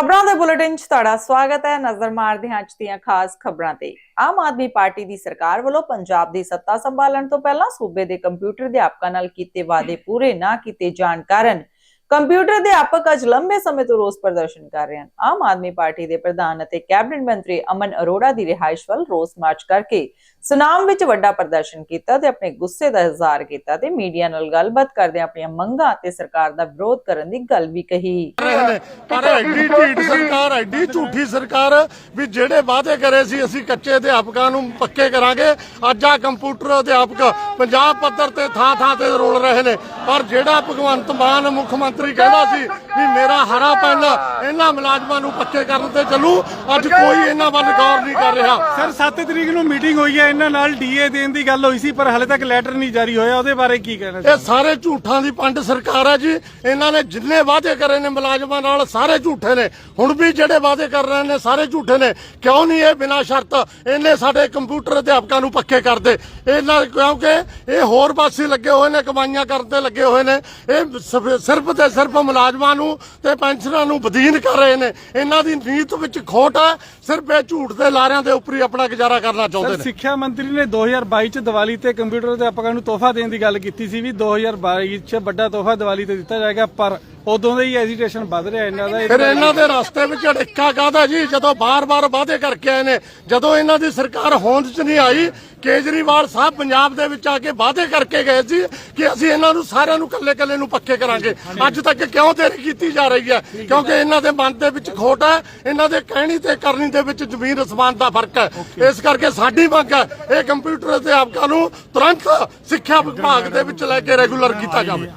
ਖਬਰਾਂ ਦੇ ਬੁਲੇਟਿਨ 'ਚ ਤੁਹਾਡਾ ਸਵਾਗਤ ਹੈ। ਨਜ਼ਰ ਮਾਰਦੇ ਹਾਂ ਅੱਜ ਦੀਆਂ ਖਾਸ ਖਬਰਾਂ ਤੇ। ਆਮ ਆਦਮੀ ਪਾਰਟੀ ਦੀ ਸਰਕਾਰ ਵੱਲੋਂ ਪੰਜਾਬ ਦੀ ਸੱਤਾ ਸੰਭਾਲਣ ਤੋਂ ਪਹਿਲਾਂ ਸੂਬੇ ਦੇ ਕੰਪਿਊਟਰ ਅਧਿਆਪਕਾਂ ਨਾਲ ਕੀਤੇ ਵਾਅਦੇ ਪੂਰੇ ਨਾ ਕੀਤੇ ਜਾਣ ਕਾਰਨ ਕੰਪਿਊਟਰ ਅਧਿਆਪਕ ਅੱਜ ਲੰਬੇ ਸਮੇਂ ਤੋਂ ਰੋਸ ਪ੍ਰਦਰਸ਼ਨ ਕਰ ਰਹੇ ਹਨ। ਆਮ ਆਦਮੀ ਪਾਰਟੀ ਦੇ ਪ੍ਰਧਾਨ ਅਤੇ ਕੈਬਨਿਟ ਮੰਤਰੀ ਅਮਨ ਅਰੋੜਾ ਦੀ ਰਿਹਾਇਸ਼ ਵੱਲ ਰੋਸ ਮਾਰਚ ਕਰਕੇ ਸੁਨਾਮ ਵਿੱਚ ਵੱਡਾ ਪ੍ਰਦਰਸ਼ਨ ਕੀਤਾ ਤੇ ਆਪਣੇ ਗੁੱਸੇ ਦਾ ਇਜ਼ਹਾਰ ਕੀਤਾ ਤੇ ਮੀਡੀਆ ਨਾਲ ਗੱਲਬਾਤ ਕਰਦੇ ਆਪਣੀਆਂ ਮੰਗਾਂ ਅਤੇ ਸਰਕਾਰ ਦਾ ਵਿਰੋਧ ਕਰਨ ਦੀ ਗੱਲ ਵੀ ਕਹੀ। ਨੇ ਪਰ ਐਡੀ ਢੀਠ ਸਰਕਾਰ, ਐਡੀ ਝੂਠੀ ਸਰਕਾਰ ਵੀ ਜਿਹੜੇ ਵਾਅਦੇ ਕਰੇ ਸੀ ਅਸੀਂ ਕੱਚੇ ਅਧਿਆਪਕਾਂ ਨੂੰ ਪੱਕੇ ਕਰਾਂਗੇ। ਅੱਜ ਆ ਕੰਪਿਊਟਰ ਅਧਿਆਪਕ ਪੰਜਾਬ ਪੱਧਰ ਤੇ ਥਾਂ ਥਾਂ ਤੇ ਰੋਲ ਰਹੇ ਨੇ। ਪਰ ਜਿਹੜਾ ਭਗਵੰਤ ਮਾਨ ਮੁੱਖ ਮੰਤਰੀ ਕਹਿੰਦਾ ਸੀ ਵੀ ਮੇਰਾ ਹਰਾ ਪੈਨ ਇਹਨਾਂ ਮੁਲਾਜ਼ਮਾਂ ਨੂੰ ਪੱਕੇ ਕਰਨ ਤੇ ਚੱਲੂ। ਅੱਜ ਕੋਈ ਇਹਨਾਂ ਵੱਲ ਗੌਰ ਨਹੀਂ ਕਰ ਰਿਹਾ। ਸਰ 7 ਤਰੀਕ ਨੂੰ ਮੀਟਿੰਗ ਹੋਈ ਹੈ ਇਹਨਾਂ ਨਾਲ ਡੀਏ ਦੇਣ ਦੀ ਗੱਲ ਹੋਈ ਸੀ ਪਰ ਹਾਲੇ ਤੱਕ ਲੈਟਰ ਨਹੀਂ ਜਾਰੀ ਹੋਇਆ। ਉਹਦੇ ਬਾਰੇ ਕੀ ਕਹਿਣਾ ਇਹ ਸਾਰੇ ਝੂਠਾਂ ਦੀ ਪੰਡ ਸਰਕਾਰ ਹੈ ਜੀ। ਇਹਨਾਂ ਨੇ ਜਿੰਨੇ ਵਾਅਦੇ ਕਰੇ ਨੇ ਮੁਲਾਜ਼ਮਾਂ ਨਾਲ ਸਾਰੇ ਝੂਠੇ ਨੇ। ਹੁਣ ਵੀ ਜਿਹੜੇ ਵਾਅਦੇ ਕਰ ਰਹੇ ਨੇ ਸਾਰੇ ਝੂਠੇ ਨੇ। ਕਿਉਂ ਨਹੀਂ ਇਹ ਬਿਨਾਂ ਸ਼ਰਤ ਇਹਨੇ ਸਾਡੇ ਕੰਪਿਊਟਰ ਅਧਿਆਪਕਾਂ ਨੂੰ ਪੱਕੇ ਕਰਦੇ? ਇਹਨਾਂ ਕਿਉਂਕਿ ਇਹ ਹੋਰ ਪਾਸੇ ਲੱਗੇ ਹੋਏ ਨੇ ਕਮਾਈਆਂ ਕਰਨ ਤੇ ਲੱਗੇ ਹੋਏ ਨੇ। ਇਹ ਸਿਰਫ- ਸਿਰਫ ਤੇ ਸਿਰਫ ਮੁਲਾਜ਼ਮਾਂ ਨੂੰ ਤੇ ਪੈਨਸ਼ਨਰਾਂ ਨੂੰ ਬਦੀਨ ਕਰ ਰਹੇ ਨੇ। ਇਹਨਾਂ ਦੀ ਨੀਤ ਵਿੱਚ ਖੋਟ ਹੈ। ਸਿਰਫ ਇਹ ਝੂਠ ਦੇ ਲਾਰਿਆਂ ਦੇ ਉੱਪਰ ਹੀ ਆਪਣਾ ਗੁਜ਼ਾਰਾ ਕਰਨਾ ਚਾਹੁੰਦੇ ਨੇ। ਸਿੱਖਿਆ ਮੰਤਰੀ ਨੇ 2022 ਚ ਦੀਵਾਲੀ ਤੇ ਕੰਪਿਊਟਰ ਅਧਿਆਪਕਾਂ ਨੂੰ ਤੋਹਫਾ ਦੇਣ ਦੀ ਗੱਲ ਕੀਤੀ ਸੀ ਵੀ 2022 ਚ ਵੱਡਾ ਤੋਹਫਾ ਦੀਵਾਲੀ ਤੇ ਦਿੱਤਾ ਜਾਏਗਾ ਪਰ ਉਦੋਂ ਦਾ ਹੀ ਐਜੀਟੇਸ਼ਨ ਵੱਧ ਰਿਹਾ ਇਹਨਾਂ ਦਾ ਫਿਰ ਇਹਨਾਂ ਦੇ ਰਸਤੇ ਵਿੱਚ ਅੜਿੱਕਾ ਕਾਹਦਾ ਜੀ ਜਦੋਂ ਬਾਰ-ਬਾਰ ਵਾਅਦੇ ਕਰਕੇ ਆਏ ਨੇ ਜਦੋਂ ਇਹਨਾਂ ਦੀ ਸਰਕਾਰ ਹੋਂਦ 'ਚ ਨਹੀਂ ਆਈ ਕੇਜਰੀਵਾਲ ਸਾਹਿਬ ਪੰਜਾਬ ਦੇ ਵਿੱਚ ਆ ਕੇ ਵਾਅਦੇ ਕਰਕੇ ਗਏ ਸੀ ਕਿ ਅਸੀਂ ਇਹਨਾਂ ਨੂੰ ਸਾਰਿਆਂ ਨੂੰ ਕੱਲੇ-ਕੱਲੇ ਨੂੰ ਪੱਕੇ ਕਰਾਂਗੇ ਅੱਜ ਤੱਕ ਕਿਉਂ ਦੇਰੀ ਕੀਤੀ ਜਾ ਰਹੀ ਹੈ ਕਿਉਂਕਿ ਇਹਨਾਂ ਦੇ ਮਨ ਦੇ ਵਿੱਚ ਖੋਟ ਹੈ ਇਹਨਾਂ ਦੇ ਕਹਿਣੀ ਤੇ ਕਰਨੀ ਦੇ ਵਿੱਚ ਜ਼ਮੀਨ ਅਸਮਾਨ ਦਾ ਫ਼ਰਕ ਹੈ ਇਸ ਕਰਕੇ ਸਾਡੀ ਮੰਗ ਹੈ ਇਹ ਕੰਪਿਊਟਰ ਅਧਿਆਪਕਾਂ ਨੂੰ ਤੁਰੰਤ ਸਿੱਖਿਆ ਵਿਭਾਗ ਦੇ ਵਿੱਚ ਲੈ ਕੇ ਰੈਗੂਲਰ ਕੀਤਾ ਜਾਵੇ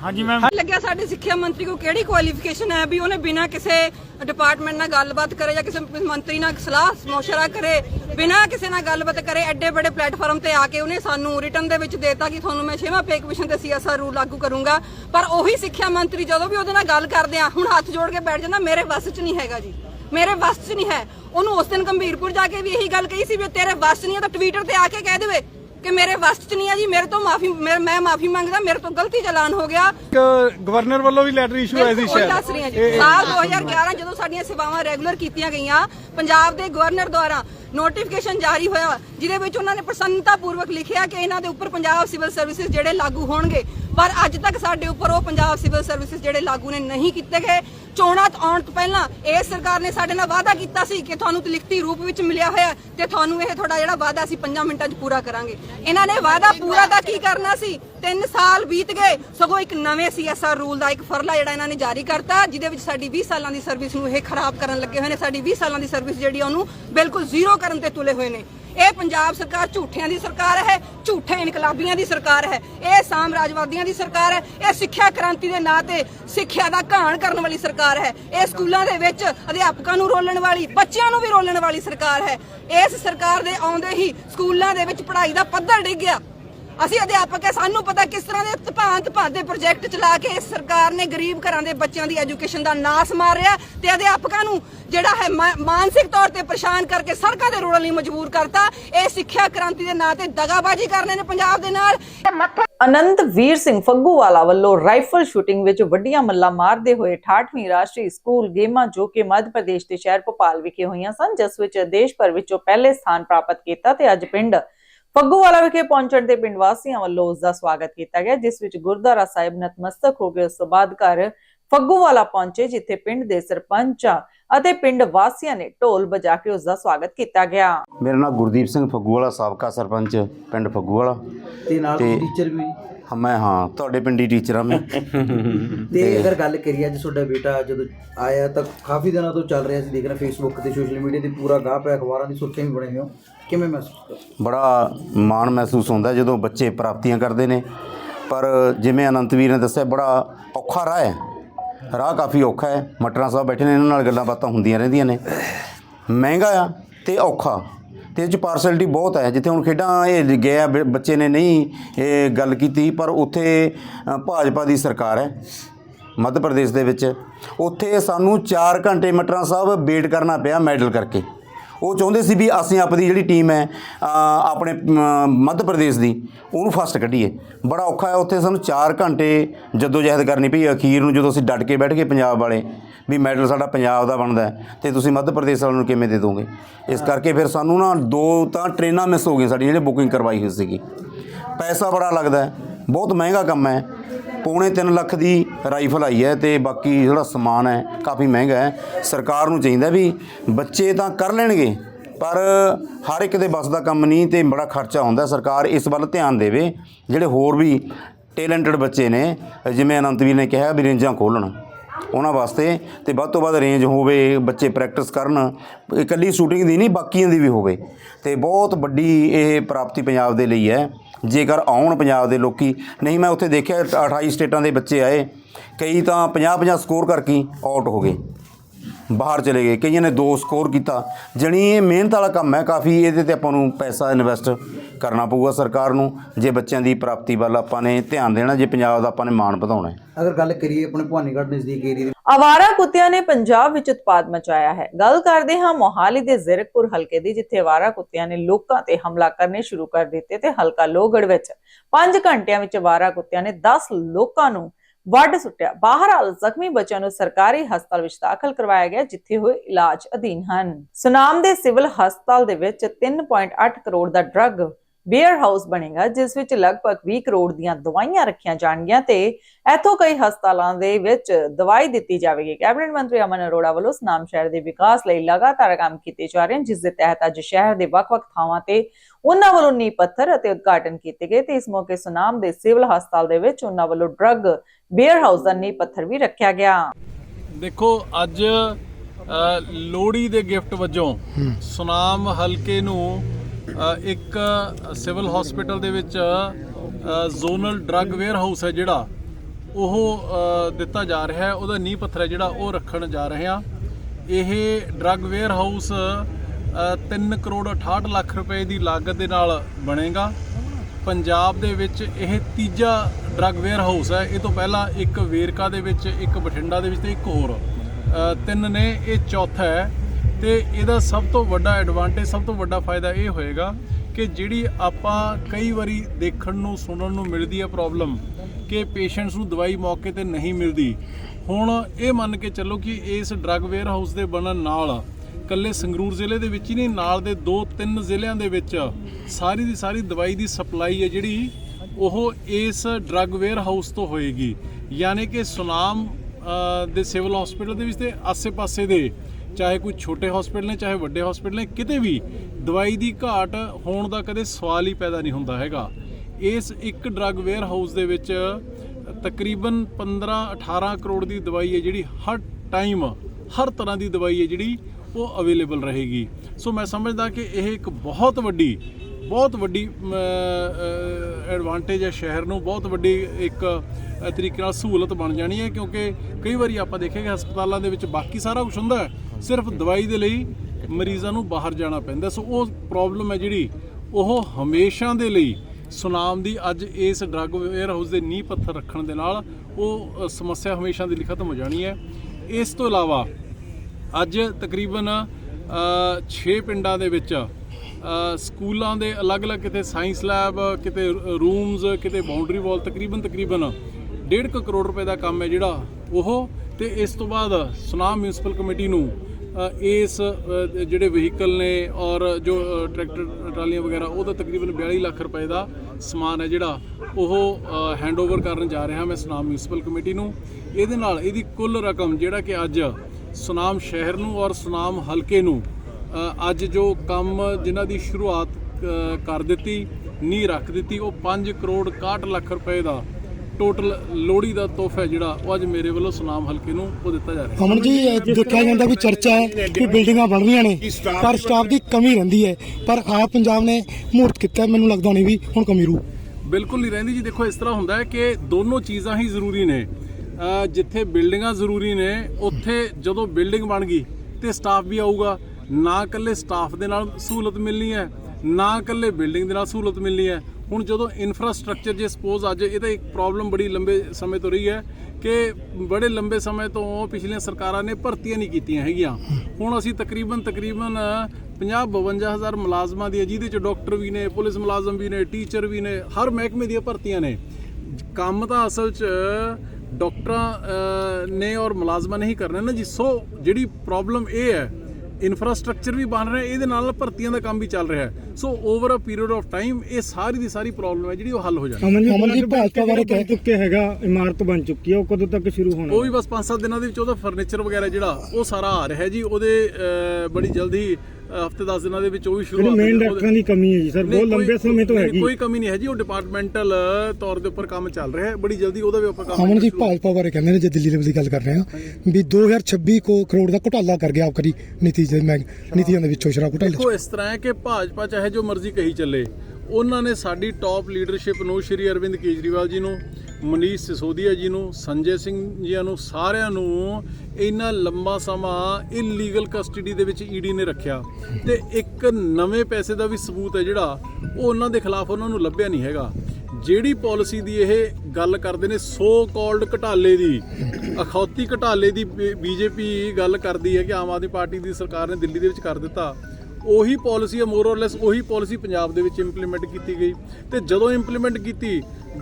ਲੱਗਿਆ ਸਾਡੇ ਸਿੱਖਿਆ ਮੰਤਰੀ ਕੋ ਕਿਹੜੀ ਕੁਆਲੀਫਿਕੇਸ਼ਨ ਹੈ ਵੀ ਉਹਨੇ ਬਿਨਾਂ ਕਿਸੇ ਡਿਪਾਰਟਮੈਂਟ ਨਾਲ ਗੱਲਬਾਤ ਕਰੇ ਜਾਂ ਕਿਸੇ ਮੰਤਰੀ ਨਾਲ ਸਲਾਹ ਮਸ਼ਵਰਾ ਕਰੇ, ਬਿਨਾਂ ਕਿਸੇ ਨਾਲ ਗੱਲਬਾਤ ਕਰੇ, ਐਡੇ ਬੜੇ ਪਲੇਟਫਾਰਮ ਤੇ ਆ ਕੇ ਉਹਨੇ ਸਾਨੂੰ ਰਿਟਰਨ ਦੇ ਵਿੱਚ ਦੇਤਾ ਕਿ ਤੁਹਾਨੂੰ ਮੈਂ 6ਵਾਂ ਪੇ ਕਮਿਸ਼ਨ ਤੇ ਸੀਐਸਆਰ ਰੂਲ ਲਾਗੂ ਕਰੂੰਗਾ। ਪਰ ਉਹੀ ਸਿੱਖਿਆ ਮੰਤਰੀ ਜਦੋਂ ਵੀ ਉਹਦੇ ਨਾਲ ਗੱਲ ਕਰਦੇ ਆ, ਹੁਣ ਹੱਥ ਜੋੜ ਕੇ ਬੈਠ ਜਾਂਦਾ, ਮੇਰੇ ਵੱਸ 'ਚ ਨਹੀਂ ਹੈਗਾ ਜੀ। ਮੇਰੇ ਵੱਸ 'ਚ ਨਹੀਂ ਹੈ। ਉਹਨੂੰ ਉਸ ਦਿਨ ਗੰਭੀਰਪੁਰ ਜਾ ਕੇ ਵੀ ਇਹੀ ਗੱਲ ਕਹੀ ਸੀ ਵੀ ਤੇਰੇ ਵੱਸ 'ਚ ਨਹੀਂ ਹੈ ਤਾਂ ਟਵਿੱਟਰ ਤੇ ਆ ਕੇ ਕਹਿ ਦੇਵੇ। ਕਿ ਮੇਰੇ ਵੱਸ 'ਚ ਨਹੀਂ ਹੈ ਜੀ ਮੇਰੇ ਤੋਂ ਮਾਫੀ ਮੈਂ ਮਾਫੀ ਮੰਗਦਾ ਮੇਰੇ ਤੋਂ ਗਲਤੀ ਚਲਾਨ ਹੋ ਗਿਆ। ਇੱਕ ਗਵਰਨਰ ਵੱਲੋਂ ਵੀ ਲੈਟਰ ਇਸ਼ੂ ਹੋਇਆ ਸੀ ਦੱਸ ਰਹੀ ਹਾਂ ਸ਼ਾਇਦ ਜੀ ਸਾਲ 2011 ਜਦੋਂ ਸਾਡੀਆਂ ਸੇਵਾਵਾਂ ਰੈਗੂਲਰ ਕੀਤੀਆਂ ਗਈਆਂ ਪੰਜਾਬ ਦੇ ਗਵਰਨਰ ਦੁਆਰਾ ਨੋਟੀਫਿਕੇਸ਼ਨ ਜਾਰੀ ਹੋਇਆ ਜਿਹਦੇ ਵਿੱਚ ਉਹਨਾਂ ਨੇ ਪ੍ਰਸੰਨਤਾ ਪੂਰਵਕ ਲਿਖਿਆ ਕਿ ਇਹਨਾਂ ਦੇ ਉੱਪਰ ਪੰਜਾਬ ਸਿਵਲ ਸਰਵਿਸਿਜ਼ ਜਿਹੜੇ ਲਾਗੂ ਹੋਣਗੇ। ਪਰ ਅੱਜ ਤੱਕ ਸਾਡੇ ਉੱਪਰ ਉਹ ਪੰਜਾਬ ਸਿਵਲ ਸਰਵਿਸਿਜ਼ ਜਿਹੜੇ ਲਾਗੂ ਨੇ ਨਹੀਂ ਕੀਤੇ ਗਏ। ਚੋਣਾਂ ਤੋਂ ਆਉਣ ਤੋਂ ਪਹਿਲਾਂ ਇਸ ਸਰਕਾਰ ਨੇ ਸਾਡੇ ਨਾਲ ਵਾਅਦਾ ਕੀਤਾ ਸੀ ਕਿ ਤੁਹਾਨੂੰ ਲਿਖਤੀ ਰੂਪ ਵਿੱਚ ਮਿਲਿਆ ਹੋਇਆ ਤੇ ਤੁਹਾਨੂੰ ਇਹ ਤੁਹਾਡਾ ਜਿਹੜਾ ਵਾਅਦਾ ਸੀ 5 ਮਿੰਟਾਂ 'ਚ ਪੂਰਾ ਕਰਾਂਗੇ। ਇਹਨਾਂ ਨੇ ਵਾਅਦਾ ਪੂਰਾ ਦਾ ਕੀ ਕਰਨਾ ਸੀ? 3 ਸਾਲ ਬੀਤ ਗਏ, ਸਗੋਂ ਇੱਕ ਨਵੇਂ ਸੀਐਸਆਰ ਰੂਲ ਦਾ ਇੱਕ ਫਰਲਾ ਜਿਹੜਾ ਇਹਨਾਂ ਨੇ ਜਾਰੀ ਕਰਤਾ, ਜਿਹਦੇ ਵਿੱਚ ਸਾਡੀ 20 ਸਾਲਾਂ ਦੀ ਸਰਵਿਸ ਨੂੰ ਇਹ ਖਰਾਬ ਕਰਨ ਲੱਗੇ ਹੋਏ ਨੇ। ਸਾਡੀ 20 ਸਾਲਾਂ ਦੀ ਸਰਵਿਸ ਜਿਹੜੀ ਉਹਨੂੰ ਬਿਲਕੁਲ ਜ਼ੀਰੋ ਕਰਨ ਤੇ ਤੁਲੇ ਹੋਏ ਨੇ। ਇਹ ਪੰਜਾਬ ਸਰਕਾਰ ਝੂਠਿਆਂ ਦੀ ਸਰਕਾਰ ਹੈ, ਝੂਠੇ ਇਨਕਲਾਬੀਆਂ ਦੀ ਸਰਕਾਰ ਹੈ, ਇਹ ਸਾਮਰਾਜਵਾਦੀਆਂ ਦੀ ਸਰਕਾਰ ਹੈ, ਇਹ ਸਿੱਖਿਆ ਕ੍ਰਾਂਤੀ ਦੇ ਨਾਂ ਤੇ ਸਿੱਖਿਆ ਦਾ ਘਾਣ ਕਰਨ ਵਾਲੀ ਸਰਕਾਰ ਹੈ, ਇਹ ਸਕੂਲਾਂ ਦੇ ਵਿੱਚ ਅਧਿਆਪਕਾਂ ਨੂੰ ਰੋਲਣ ਵਾਲੀ, ਬੱਚਿਆਂ ਨੂੰ ਵੀ ਰੋਲਣ ਵਾਲੀ ਸਰਕਾਰ ਹੈ, ਇਸ ਸਰਕਾਰ ਦੇ ਆਉਂਦੇ ਹੀ ਸਕੂਲਾਂ ਦੇ ਵਿੱਚ ਪੜ੍ਹਾਈ ਦਾ ਪੱਧਰ ਡਿੱਗ ਗਿਆ। ਅਸੀਂ ਅਧਿਆਪਕ ਹੈ, ਸਾਨੂੰ ਪਤਾ ਕਿਸ ਤਰ੍ਹਾਂ ਦੇ ਭਾਂਤ ਭਾਂਤ ਦੇ ਪ੍ਰੋਜੈਕਟ ਚਲਾ ਕੇ ਇਸ ਸਰਕਾਰ ਨੇ ਗਰੀਬ ਘਰਾਂ ਦੇ ਬੱਚਿਆਂ ਦੀ ਐਜੂਕੇਸ਼ਨ ਦਾ ਨਾਸ ਮਾਰਿਆ ਤੇ ਅਧਿਆਪਕਾਂ ਨੂੰ ਜਿਹੜਾ ਹੈ ਮਾਨਸਿਕ ਤੌਰ ਤੇ ਪਰੇਸ਼ਾਨ ਕਰਕੇ ਸੜਕਾਂ ਤੇ ਰੋਲਣ ਲਈ ਮਜਬੂਰ ਕਰਤਾ। ਇਹ ਸਿੱਖਿਆ ਕ੍ਰਾਂਤੀ ਦੇ ਨਾਂ ਤੇ ਦਗਾਬਾਜ਼ੀ ਕਰਨੇ ਨੇ ਪੰਜਾਬ ਦੇ ਨਾਲ। ਅਨੰਤ ਵੀਰ ਸਿੰਘ ਫੱਗੂਵਾਲਾ ਵੱਲੋਂ ਰਾਈਫਲ ਸ਼ੂਟਿੰਗ ਵਿੱਚ ਵੱਡੀਆਂ ਮੱਲਾਂ ਮਾਰਦੇ ਹੋਏ 68ਵੀਂ ਰਾਸ਼ਟਰੀ ਸਕੂਲ ਗੇਮਾਂ ਜੋ ਕਿ ਮੱਧ ਪ੍ਰਦੇਸ਼ ਦੇ ਸ਼ਹਿਰ ਭੋਪਾਲ ਵਿਖੇ ਹੋਈਆਂ ਸਨ, ਜਿਸ ਵਿੱਚ ਦੇਸ਼ ਭਰ ਵਿੱਚੋਂ ਪਹਿਲੇ ਸਥਾਨ ਪ੍ਰਾਪਤ ਕੀਤਾ ਤੇ ਅੱਜ ਪਿੰਡ ਫੱਗੂਵਾਲਾ ਵਿਖੇ ਪਹੁੰਚਣ ਤੇ ਪਿੰਡ ਵਾਸੀਆਂ ਵੱਲੋਂ ਉਸ ਦਾ ਸਵਾਗਤ ਕੀਤਾ ਗਿਆ ਜਿਸ ਵਿੱਚ ਗੁਰਦੁਆਰਾ ਸਾਹਿਬ ਨਤਮਸਤਕ ਹੋ ਗਏ। ਉਸ ਤੋਂ ਬਾਅਦ ਘਰ ਫੱਗੂਵਾਲਾ ਪਹੁੰਚੇ ਜਿੱਥੇ ਪਿੰਡ ਦੇ ਸਰਪੰਚਾਂ ਅਤੇ ਪਿੰਡ ਵਾਸੀਆਂ ਨੇ ਢੋਲ ਵਜਾ ਕੇ ਉਸ ਦਾ ਸਵਾਗਤ ਕੀਤਾ ਗਿਆ। ਮੇਰਾ ਨਾਮ ਗੁਰਦੀਪ ਸਿੰਘ ਫੱਗੂਵਾਲਾ ਸਾਬਕਾ ਸਰਪੰਚ ਪਿੰਡ ਫੱਗੂਵਾਲਾ ਤੇ ਨਾਲ ਟੀਚਰ ਵੀ? ਹਾਂ, ਮੈਂ ਹਾਂ ਤੁਹਾਡੇ ਪਿੰਡੀ ਟੀਚਰ ਹਾਂ ਮੈਂ। ਤੇ ਅਗਰ ਗੱਲ ਕਰੀਏ ਅੱਜ ਤੁਹਾਡਾ ਬੇਟਾ ਜਦੋਂ ਆਇਆ ਤਾਂ ਕਾਫੀ ਦਿਨਾਂ ਤੋਂ ਚੱਲ ਰਿਹਾ ਸੀ ਦੇਖ ਰਿਹਾ ਫੇਸਬੁੱਕ ਤੇ ਸੋਸ਼ਲ ਮੀਡੀਆ ਤੇ ਪੂਰਾ ਗਾਹ ਪਿਆ ਅਖਬਾਰਾਂ ਦੀ ਸੁਰਖੀਆਂ ਵੀ ਬਣੇ ਹੋ। ਕਿਵੇਂ ਮਹਿਸੂਸ ਬੜਾ ਮਾਣ ਮਹਿਸੂਸ ਹੁੰਦਾ ਜਦੋਂ ਬੱਚੇ ਪ੍ਰਾਪਤੀਆਂ ਕਰਦੇ ਨੇ। ਪਰ ਜਿਵੇਂ ਅਨੰਤਵੀਰ ਨੇ ਦੱਸਿਆ ਬੜਾ ਔਖਾ ਰਾਹ ਹੈ। ਰਾਹ ਕਾਫੀ ਔਖਾ ਹੈ। ਮਟਰਾਂ ਸਾਹਿਬ ਬੈਠੇ ਨੇ ਇਹਨਾਂ ਨਾਲ ਗੱਲਾਂ ਬਾਤਾਂ ਹੁੰਦੀਆਂ ਰਹਿੰਦੀਆਂ ਨੇ। ਮਹਿੰਗਾ ਆ ਤੇ ਔਖਾ। ਤੇ ਇਹ ਚ ਪਾਰਸੈਲਿਟੀ ਬਹੁਤ ਹੈ, ਜਿੱਥੇ ਹੁਣ ਖੇਡਾਂ ਇਹ ਗਿਆ ਬ- ਬੱਚੇ ਨੇ ਨਹੀਂ ਇਹ ਗੱਲ ਕੀਤੀ, ਪਰ ਉੱਥੇ ਭਾਜਪਾ ਦੀ ਸਰਕਾਰ ਹੈ, ਮੱਧ ਪ੍ਰਦੇਸ਼ ਦੇ ਵਿੱਚ। ਉੱਥੇ ਸਾਨੂੰ 4 ਘੰਟੇ ਮਟਰਾਂ ਸਾਹਿਬ ਵੇਟ ਕਰਨਾ ਪਿਆ ਮੈਡਲ ਕਰਕੇ। ਉਹ ਚਾਹੁੰਦੇ ਸੀ ਵੀ ਅਸੀਂ ਆਪਣੀ ਜਿਹੜੀ ਟੀਮ ਹੈ ਆਪਣੇ ਮੱਧ ਪ੍ਰਦੇਸ਼ ਦੀ ਉਹਨੂੰ ਫਸਟ ਕੱਢੀਏ। ਬੜਾ ਔਖਾ ਹੈ ਉੱਥੇ ਸਾਨੂੰ 4 ਘੰਟੇ ਜਦੋਜਹਿਦ ਕਰਨੀ ਪਈ ਅਖੀਰ ਨੂੰ ਜਦੋਂ ਅਸੀਂ ਡਟ ਕੇ ਬੈਠ ਗਏ ਪੰਜਾਬ ਵਾਲੇ ਵੀ ਮੈਡਲ ਸਾਡਾ ਪੰਜਾਬ ਦਾ ਬਣਦਾ ਤੇ ਤੁਸੀਂ ਮੱਧ ਪ੍ਰਦੇਸ਼ ਵਾਲਿਆਂ ਨੂੰ ਕਿਵੇਂ ਦੇ ਦੋਗੇ? ਇਸ ਕਰਕੇ ਫਿਰ ਸਾਨੂੰ ਨਾ ਦੋ ਤਾਂ ਟ੍ਰੇਨਾਂ ਮਿਸ ਹੋ ਗਈਆਂ ਸਾਡੀ ਜਿਹੜੇ ਬੁਕਿੰਗ ਕਰਵਾਈ ਹੋਈ ਸੀਗੀ। ਪੈਸਾ ਬੜਾ ਲੱਗਦਾ ਹੈ ਬਹੁਤ ਮਹਿੰਗਾ ਕੰਮ ਹੈ। ਪੌਣੇ 3 ਲੱਖ ਦੀ ਰਾਈਫਲ ਆਈ ਹੈ ਤੇ ਬਾਕੀ ਜਿਹੜਾ ਸਮਾਨ ਹੈ, ਕਾਫੀ ਮਹਿੰਗਾ ਹੈ। ਸਰਕਾਰ ਨੂੰ ਚਾਹੀਦਾ ਵੀ ਬੱਚੇ ਤਾਂ ਕਰ ਲੈਣਗੇ, ਪਰ ਹਰ ਇੱਕ ਦੇ ਬਸ ਦਾ ਕੰਮ ਨਹੀਂ ਤੇ ਬੜਾ ਖਰਚਾ ਹੁੰਦਾ ਸਰਕਾਰ ਇਸ ਵੱਲ ਧਿਆਨ ਦੇਵੇ, ਜਿਹੜੇ ਹੋਰ ਵੀ ਟੈਲੈਂਟਡ ਬੱਚੇ ਨੇ, ਜਿਵੇਂ ਅਨੰਤਵੀਰ ਨੇ ਕਿਹਾ ਵੀ ਰੇਂਜਾਂ ਖੋਲਣ ਉਹਨਾਂ ਵਾਸਤੇ ਤੇ ਵੱਧ ਤੋਂ ਵੱਧ ਰੇਂਜ ਹੋਵੇ, ਬੱਚੇ ਪ੍ਰੈਕਟਿਸ ਕਰਨ, ਇਕੱਲੀ ਸ਼ੂਟਿੰਗ ਦੀ ਨਹੀਂ, ਬਾਕੀਆਂ ਦੀ ਵੀ ਹੋਵੇ। ਤੇ ਬਹੁਤ ਵੱਡੀ ਇਹ ਪ੍ਰਾਪਤੀ ਪੰਜਾਬ ਦੇ ਲਈ ਹੈ। ਜੇਕਰ ਆਉਣ ਪੰਜਾਬ ਦੇ ਲੋਕੀ, ਨਹੀਂ ਮੈਂ ਉੱਥੇ ਦੇਖਿਆ 28 ਸਟੇਟਾਂ ਦੇ ਬੱਚੇ ਆਏ, ਕਈ ਤਾਂ 50 50 ਸਕੋਰ ਕਰਕੇ ਆਊਟ ਹੋ ਗਏ। ਬਾਹਰ ਚਲੇ ਗਏ। ਕਈਆਂ ਨੇ ਦੋ ਸਕੋਰ ਕੀਤਾ। ਜਣੀ ਇਹ ਮਿਹਨਤ ਵਾਲਾ ਕੰਮ ਹੈ ਕਾਫੀ ਇਹਦੇ ਤੇ ਆਪਾਂ ਨੂੰ ਪੈਸਾ ਇਨਵੈਸਟ ਕਰਨਾ ਪਊਗਾ ਸਰਕਾਰ ਨੂੰ। ਜੇ ਬੱਚਿਆਂ ਦੀ ਪ੍ਰਾਪਤੀ ਵੱਲ ਆਪਾਂ ਨੇ ਧਿਆਨ ਦੇਣਾ ਜੇ ਪੰਜਾਬ ਦਾ ਆਪਾਂ ਨੇ ਮਾਣ ਵਧਾਉਣਾ ਹੈ। ਅਗਰ ਗੱਲ ਕਰੀਏ ਆਪਣੇ ਭਵਾਨੀਗੜ੍ਹ ਨਜ਼ਦੀਕ ਏਰੀਆ ਦੀ। ਆਵਾਰਾ ਕੁੱਤਿਆਂ ਨੇ ਪੰਜਾਬ ਵਿੱਚ ਉਤਪਾਦ ਮਚਾਇਆ ਹੈ। ਗੱਲ ਕਰਦੇ ਹਾਂ ਮੋਹਾਲੀ ਦੇ ਜ਼ੀਰਕਪੁਰ ਹਲਕੇ ਦੀ ਜਿੱਥੇ ਆਵਾਰਾ ਕੁੱਤਿਆਂ ਨੇ ਲੋਕਾਂ ਤੇ ਹਮਲਾ ਕਰਨੇ ਸ਼ੁਰੂ ਕਰ ਦਿੱਤੇ ਤੇ ਹਲਕਾ ਲੋਹਗੜ੍ਹ ਵਿੱਚ 5 ਘੰਟਿਆਂ ਵਿੱਚ ਆਵਾਰਾ ਕੁੱਤਿਆਂ ਨੇ 10 ਲੋਕਾਂ ਨੂੰ ਵੱਢ ਸੁੱਟਿਆ। ਬਾਹਰਹਾਲ ਜ਼ਖਮੀ ਬੱਚਿਆਂ ਨੂੰ ਸਰਕਾਰੀ ਹਸਪਤਾਲ ਵਿੱਚ ਦਾਖਲ ਕਰਵਾਇਆ ਗਿਆ, ਜਿੱਥੇ ਹੋਏ ਇਲਾਜ ਅਧੀਨ ਹਨ। ਸੁਨਾਮ ਦੇ ਸਿਵਲ ਹਸਪਤਾਲ ਦੇ ਵਿੱਚ 3.8 ਕਰੋੜ ਦਾ ਡਰੱਗ ਵੇਅਰ ਹਾਊਸ ਬਣੇਗਾ ਜਿਸ ਵਿੱਚ ਲਗਭਗ 20 ਕਰੋੜ ਦੀਆਂ ਦਵਾਈਆਂ ਰੱਖੀਆਂ ਜਾਣਗੀਆਂ ਤੇ ਇੱਥੋਂ ਕਈ ਹਸਪਤਾਲਾਂ ਦੇ ਵਿੱਚ ਦਵਾਈ ਦਿੱਤੀ ਜਾਵੇਗੀ। ਕੈਬਨਿਟ ਮੰਤਰੀ ਅਮਨ ਅਰੋੜਾ ਵੱਲੋਂ ਸੁਨਾਮ ਸ਼ਹਿਰ ਦੇ ਵਿਕਾਸ ਲਈ ਲਗਾਤਾਰ ਕੰਮ ਕੀਤੇ ਜਾ ਰਹੇ ਹਨ ਜਿਸ ਦੇ ਤਹਿਤ ਅੱਜ ਸ਼ਹਿਰ ਦੇ ਵੱਖ-ਵੱਖ ਥਾਵਾਂ ਤੇ ਉਹਨਾਂ ਵੱਲੋਂ ਨੀਂਹ ਪੱਥਰ ਅਤੇ ਉਦਘਾਟਨ ਕੀਤੇ ਗਏ ਤੇ ਇਸ ਮੌਕੇ ਸੁਨਾਮ ਦੇ ਸਿਵਲ ਹਸਪਤਾਲ ਦੇ ਵਿੱਚ ਉਹਨਾਂ ਵੱਲੋਂ ਡਰੱਗ ਵੇਅਰ ਹਾਊਸ ਦਾ ਨੀਂਹ ਪੱਥਰ ਵੀ ਰੱਖਿਆ ਗਿਆ। ਦੇਖੋ ਅੱਜ ਲੋਹੜੀ ਦੇ ਗਿਫਟ ਵਜੋਂ ਸੁਨਾਮ ਹਲਕੇ ਨੂੰ ਇੱਕ ਸਿਵਲ ਹਸਪੀਟਲ ਦੇ ਵਿੱਚ ਜ਼ੋਨਲ ਡਰੱਗ ਵੇਅਰ ਹਾਊਸ ਹੈ ਜਿਹੜਾ, ਉਹ ਦਿੱਤਾ ਜਾ ਰਿਹਾ ਹੈ, ਉਹਦਾ ਨੀਂਹ ਪੱਥਰ ਹੈ ਜਿਹੜਾ, ਉਹ ਰੱਖਣ ਜਾ ਰਹੇ ਆ ਇਹ drug warehouse 3 crore 68 lakh ਰੁਪਏ ਦੀ ਲਾਗਤ ਦੇ ਨਾਲ ਬਣੇਗਾ। ਪੰਜਾਬ ਦੇ ਵਿੱਚ ਇਹ ਤੀਜਾ ਡਰੱਗ ਵੇਅਰ ਹਾਊਸ ਹੈ। ਇਹ ਤੋਂ ਪਹਿਲਾਂ ਇੱਕ ਵੇਰਕਾ ਦੇ ਵਿੱਚ, ਇੱਕ ਬਠਿੰਡਾ ਦੇ ਵਿੱਚ ਤੇ ਇੱਕ ਹੋਰ। ਤਿੰਨ ਨੇ, ਇਹ ਚੌਥਾ ਹੈ। ਤੇ ਇਹਦਾ ਸਭ ਤੋਂ ਵੱਡਾ ਐਡਵਾਂਟੇਜ ਸਭ ਤੋਂ ਵੱਡਾ ਫਾਇਦਾ ਇਹ ਹੋਏਗਾ ਕਿ ਜਿਹੜੀ ਆਪਾਂ ਕਈ ਵਾਰੀ ਦੇਖਣ ਨੂੰ, ਸੁਣਨ ਨੂੰ ਮਿਲਦੀ ਹੈ ਪ੍ਰੋਬਲਮ ਕਿ ਪੇਸ਼ੈਂਟਸ ਨੂੰ ਦਵਾਈ ਮੌਕੇ ਤੇ ਨਹੀਂ ਮਿਲਦੀ। ਹੁਣ ਇਹ ਮੰਨ ਕੇ ਚੱਲੋ ਕਿ ਇਸ ਡਰੱਗ ਵੇਅਰ ਹਾਊਸ ਦੇ ਬਣਨ ਨਾਲ ਕੱਲੇ ਸੰਗਰੂਰ ਜ਼ਿਲ੍ਹੇ ਦੇ ਵਿੱਚ ਹੀ ਨਹੀਂ, ਨਾਲ ਦੇ 2-3 ਜ਼ਿਲ੍ਹਿਆਂ ਦੇ ਵਿੱਚ ਸਾਰੀ ਦੀ ਸਾਰੀ ਦਵਾਈ ਦੀ ਸਪਲਾਈ ਹੈ ਜਿਹੜੀ, ਉਹ ਇਸ ਡਰੱਗ ਵੇਅਰ ਹਾਊਸ ਤੋਂ ਹੋਏਗੀ। ਯਾਨੀ ਕਿ ਸੁਨਾਮ ਦੇ ਸਿਵਲ ਹਸਪੀਟਲ ਦੇ ਵਿੱਚ ਤੇ ਆਸੇ-ਪਾਸੇ ਦੇ ਚਾਹੇ ਕੋਈ ਛੋਟੇ ਹਸਪੀਟਲ ਨੇ, ਚਾਹੇ ਵੱਡੇ ਹਸਪੀਟਲ ਨੇ, ਕਿਤੇ ਵੀ ਦਵਾਈ ਦੀ ਘਾਟ ਹੋਣ ਦਾ ਕਦੇ ਸਵਾਲ ਹੀ ਪੈਦਾ ਨਹੀਂ ਹੁੰਦਾ ਹੈਗਾ। ਇਸ ਇੱਕ ਡਰੱਗ ਵੇਅਰ ਹਾਊਸ ਦੇ ਵਿੱਚ ਤਕਰੀਬਨ 15-18 ਕਰੋੜ ਦੀ ਦਵਾਈ ਹੈ ਜਿਹੜੀ ਹਰ ਟਾਈਮ ਹਰ ਤਰ੍ਹਾਂ ਦੀ ਦਵਾਈ ਹੈ ਜਿਹੜੀ ਉਹ ਅਵੇਲੇਬਲ ਰਹੇਗੀ। ਸੋ ਮੈਂ ਸਮਝਦਾ ਕਿ ਇਹ ਇੱਕ ਬਹੁਤ ਵੱਡੀ ਬਹੁਤ ਵੱਡੀ ਐਡਵਾਂਟੇਜ ਹੈ ਸ਼ਹਿਰ ਨੂੰ, ਬਹੁਤ ਵੱਡੀ ਇੱਕ ਤਰੀਕੇ ਨਾਲ ਸਹੂਲਤ ਬਣ ਜਾਣੀ ਹੈ, ਕਿਉਂਕਿ ਕਈ ਵਾਰੀ ਆਪਾਂ ਦੇਖੇਗੇ ਹਸਪਤਾਲਾਂ ਦੇ ਵਿੱਚ ਬਾਕੀ ਸਾਰਾ ਕੁਝ ਹੁੰਦਾ ਸਿਰਫ ਦਵਾਈ ਦੇ ਲਈ ਮਰੀਜ਼ਾਂ ਨੂੰ ਬਾਹਰ ਜਾਣਾ ਪੈਂਦਾ ਸੋ ਉਹ ਪ੍ਰੋਬਲਮ ਹੈ ਜਿਹੜੀ, ਉਹ ਹਮੇਸ਼ਾ ਦੇ ਲਈ ਸੁਨਾਮ ਦੀ ਅੱਜ ਇਸ ਡਰੱਗ ਵੇਅਰ ਹਾਊਸ ਦੇ ਨੀਂਹ ਪੱਥਰ ਰੱਖਣ ਦੇ ਨਾਲ ਉਹ ਸਮੱਸਿਆ ਹਮੇਸ਼ਾ ਦੇ ਲਈ ਖਤਮ ਹੋ ਜਾਣੀ ਹੈ। ਇਸ ਤੋਂ ਇਲਾਵਾ ਅੱਜ ਤਕਰੀਬਨ 6 ਪਿੰਡਾਂ ਦੇ ਵਿੱਚ ਸਕੂਲਾਂ ਦੇ ਅਲੱਗ-ਅਲੱਗ ਕਿਤੇ ਸਾਇੰਸ ਲੈਬ ਕਿਤੇ ਰੂਮਸ ਕਿਤੇ ਬਾਉਂਡਰੀ ਵਾਲ ਤਕਰੀਬਨ ਤਕਰੀਬਨ 1.5 ਕਰੋੜ ਰੁਪਏ ਦਾ ਕੰਮ ਹੈ ਜਿਹੜਾ ਉਹ। ਤੇ ਇਸ ਤੋਂ ਬਾਅਦ ਸੁਨਾਮ ਮਿਊਨਿਸਪਲ ਕਮੇਟੀ ਨੂੰ ਇਸ ਜਿਹੜੇ ਵਹੀਕਲ ਨੇ ਔਰ ਜੋ ਟਰੈਕਟਰ ਟਰਾਲੀਆਂ ਵਗੈਰਾ ਉਹਦਾ ਤਕਰੀਬਨ 42 ਲੱਖ ਰੁਪਏ ਦਾ ਸਮਾਨ ਹੈ ਜਿਹੜਾ ਉਹ ਹੈਂਡਓਵਰ ਕਰਨ ਜਾ ਰਿਹਾ ਮੈਂ ਸੁਨਾਮ ਮਿਊਨਿਸਪਲ ਕਮੇਟੀ ਨੂੰ। ਇਹਦੇ ਨਾਲ ਇਹਦੀ ਕੁੱਲ ਰਕਮ ਜਿਹੜਾ ਕਿ ਅੱਜ ਸੁਨਾਮ ਸ਼ਹਿਰ ਨੂੰ ਔਰ ਸੁਨਾਮ ਹਲਕੇ ਨੂੰ ਅੱਜ ਜੋ ਕੰਮ ਜਿਨ੍ਹਾਂ ਦੀ ਸ਼ੁਰੂਆਤ ਕਰ ਦਿੱਤੀ ਨੀਂਹ ਰੱਖ ਦਿੱਤੀ ਉਹ 5 ਕਰੋੜ 61 ਲੱਖ ਰੁਪਏ ਦਾ ਟੋਟਲ ਲੋਹੜੀ ਦਾ ਤੋਹਫਾ ਹੈ ਜਿਹੜਾ ਉਹ ਅੱਜ ਮੇਰੇ ਵੱਲੋਂ ਸੁਨਾਮ ਹਲਕੇ ਨੂੰ ਉਹ ਦਿੱਤਾ ਜਾ ਰਿਹਾ ਅਮਨ ਜੀ ਇਹ ਦੇਖਿਆ ਜਾਂਦਾ ਵੀ ਚਰਚਾ ਹੈ ਕਿ ਬਿਲਡਿੰਗਾਂ ਬਣ ਰਹੀਆਂ ਨੇ ਪਰ ਸਟਾਫ ਦੀ ਕਮੀ ਰਹਿੰਦੀ ਹੈ ਪਰ ਆਪ ਪੰਜਾਬ ਨੇ ਮੂਰਤ ਕੀਤਾ ਮੈਨੂੰ ਲੱਗਦਾ ਨਹੀਂ ਵੀ ਹੁਣ ਕਮੀ ਰੂ ਬਿਲਕੁਲ ਨਹੀਂ ਰਹਿੰਦੀ ਜੀ ਦੇਖੋ ਇਸ ਤਰ੍ਹਾਂ ਹੁੰਦਾ ਹੈ ਕਿ ਦੋਨੋਂ ਚੀਜ਼ਾਂ ਹੀ ਜ਼ਰੂਰੀ ਨੇ। ਜਿੱਥੇ ਬਿਲਡਿੰਗਾਂ ਜ਼ਰੂਰੀ ਨੇ ਉੱਥੇ ਜਦੋਂ ਬਿਲਡਿੰਗ ਬਣ ਗਈ ਤੇ ਸਟਾਫ ਵੀ ਆਊਗਾ। ਨਾ ਇਕੱਲੇ ਸਟਾਫ ਦੇ ਨਾਲ ਸਹੂਲਤ ਮਿਲਣੀ ਹੈ, ਨਾ ਇਕੱਲੇ ਬਿਲਡਿੰਗ ਦੇ ਨਾਲ ਸਹੂਲਤ ਮਿਲਣੀ ਹੈ। ਹੁਣ ਜਦੋਂ ਇਨਫਰਾਸਟ੍ਰਕਚਰ ਜੇ ਸਪੋਜ਼ ਅੱਜ ਇਹ ਤਾਂ ਇੱਕ ਪ੍ਰੋਬਲਮ ਬੜੀ ਲੰਬੇ ਸਮੇਂ ਤੋਂ ਰਹੀ ਹੈ ਕਿ ਬੜੇ ਲੰਬੇ ਸਮੇਂ ਤੋਂ ਪਿਛਲੀਆਂ ਸਰਕਾਰਾਂ ਨੇ ਭਰਤੀਆਂ ਨਹੀਂ ਕੀਤੀਆਂ ਹੈਗੀਆਂ। ਹੁਣ ਅਸੀਂ ਤਕਰੀਬਨ ਤਕਰੀਬਨ 50 52000 ਮੁਲਾਜ਼ਮਾਂ ਦੀ ਜਿਹਦੇ ਚ ਡਾਕਟਰ ਵੀ ਨੇ, ਪੁਲਿਸ ਮੁਲਾਜ਼ਮ ਵੀ ਨੇ ਟੀਚਰ ਵੀ ਨੇ, ਹਰ ਮਹਿਕਮੇ ਦੀਆਂ ਭਰਤੀਆਂ ਨੇ। ਕੰਮ ਤਾਂ ਅਸਲ 'ਚ ਡਾਕਟਰਾਂ ਨੇ ਔਰ ਮੁਲਾਜ਼ਮਾਂ ਨੇ ਹੀ ਕਰਨਾ ਨਾ ਜੀ। ਸੋ ਜਿਹੜੀ ਪ੍ਰੋਬਲਮ ਇਹ ਹੈ ਇਨਫਰਾਸਟ੍ਰਕਚਰ ਵੀ ਬਣ ਰਿਹਾ ਇਹਦੇ ਨਾਲ ਭਰਤੀਆਂ ਦਾ ਕੰਮ ਵੀ ਚੱਲ ਰਿਹਾ ਹੈ। So over uh period of time ਇਹ ਸਾਰੀ ਦੀ ਸਾਰੀ ਪ੍ਰੋਬਲਮ ਹੈ ਜਿਹੜੀ ਉਹ ਹੱਲ ਹੋ ਜਾਣੀ ਅਮਨਜੀਤ ਭਾਜਪਾ ਬਾਰੇ ਕਹਿ ਚੁੱਕੇ ਹੈਗਾ ਇਮਾਰਤ ਬਣ ਚੁੱਕੀ ਹੈ ਉਹ ਕਦੋਂ ਤੱਕ ਸ਼ੁਰੂ ਹੋਣਾ ਉਹ ਵੀ ਬਸ 5-7 ਦਿਨਾਂ ਦੇ ਵਿੱਚ ਉਹਦਾ ਫਰਨੀਚਰ ਵਗੈਰਾ ਜਿਹੜਾ ਉਹ ਸਾਰਾ ਆ ਰਿਹਾ ਹੈ ਜੀ। ਉਹਦੇ ਬੜੀ ਜਲਦੀ ਹਫ਼ਤੇ 10 ਦਿਨਾਂ ਦੇ ਵਿੱਚ ਉਹ ਵੀ ਸ਼ੁਰੂ ਹੋ ਮੇਨ। ਡਾਕਟਰਾਂ ਦੀ ਕਮੀ ਹੈ ਜੀ ਸਰ ਬਹੁਤ ਲੰਬੇ ਸਮੇਂ ਤੋਂ ਹੈਗੀ ਕੋਈ ਕਮੀ ਨਹੀਂ ਹੈ ਜੀ ਉਹ ਡਿਪਾਰਟਮੈਂਟਲ ਤੌਰ ਦੇ ਉੱਪਰ ਕੰਮ ਚੱਲ ਰਿਹਾ ਹੈ ਬੜੀ ਜਲਦੀ ਉਹਦਾ ਵੀ ਆਪਾਂ ਕੰਮ ਅਮਨਜੀਤ ਸ਼ੁਰੂ- ਭਾਜਪਾ ਬਾਰੇ ਕਹਿੰਦੇ ਨੇ ਜੇ ਦਿੱਲੀ ਲੈਵਲ ਦੀ ਗੱਲ ਕਰ ਰਹੇ ਹਾਂ ਵੀ 2026 ਕੋ ਕਰੋੜ ਦਾ ਘੁਟਾਲਾ ਕਰ ਗਿਆ ਆਪਕਰੀ ਨੀਤੀ ਦੇ ਮੈਂ ਨੀਤੀਆਂ ਦੇ ਵਿੱਚੋਂ ਸ਼ਰਾਬ ਘੁਟਾਲੇ। ਦੇਖੋ ਇਸ ਤਰ੍ਹਾਂ ਹੈ ਕਿ ਭਾਜਪਾ ਚਾਹੇ ਜੋ ਮਰਜ਼ੀ ਕਹੀ ਚੱਲੇ ਉਹਨਾਂ ਨੇ ਸਾਡੀ ਟੌਪ ਲੀਡਰਸ਼ਿਪ ਨੂੰ ਸ਼੍ਰੀ ਅਰਵਿੰਦ ਕੇਜਰੀਵਾਲ ਜੀ ਨੂੰ ਮਨੀਸ਼ ਸਿਸੋਦੀਆ ਜੀ ਨੂੰ, ਸੰਜੇ ਸਿੰਘ ਜੀਆਂ ਨੂੰ, ਸਾਰਿਆਂ ਨੂੰ ਇੰਨਾ ਲੰਬਾ ਸਮਾਂ ਇਲੀਗਲ ਕਸਟਡੀ ਦੇ ਵਿੱਚ ਈਡੀ ਨੇ ਰੱਖਿਆ। ਤੇ ਇੱਕ ਨਵੇਂ ਪੈਸੇ ਦਾ ਵੀ ਸਬੂਤ ਹੈ ਜਿਹੜਾ, ਉਹ ਉਹਨਾਂ ਦੇ ਖਿਲਾਫ ਉਹਨਾਂ ਨੂੰ ਲੱਭਿਆ ਨਹੀਂ ਹੈਗਾ। ਜਿਹੜੀ ਪਾਲਿਸੀ ਦੀ ਇਹ ਗੱਲ ਕਰਦੇ ਨੇ ਸੋ ਕਾਲਡ ਘਟਾਲੇ ਦੀ, ਅਖੌਤੀ ਘਟਾਲੇ ਦੀ ਬੀਜੇਪੀ ਗੱਲ ਕਰਦੀ ਹੈ ਕਿ ਆਮ ਆਦਮੀ ਪਾਰਟੀ ਦੀ ਸਰਕਾਰ ਨੇ ਦਿੱਲੀ ਦੇ ਵਿੱਚ ਕਰ ਦਿੱਤਾ। ਉਹੀ ਪਾਲਿਸੀ ਹੈ ਮੋਰ অর ਲੈਸ ਉਹੀ ਪਾਲਿਸੀ ਪੰਜਾਬ ਦੇ ਵਿੱਚ ਇੰਪਲੀਮੈਂਟ ਕੀਤੀ ਗਈ। ਤੇ ਜਦੋਂ ਇੰਪਲੀਮੈਂਟ ਕੀਤੀ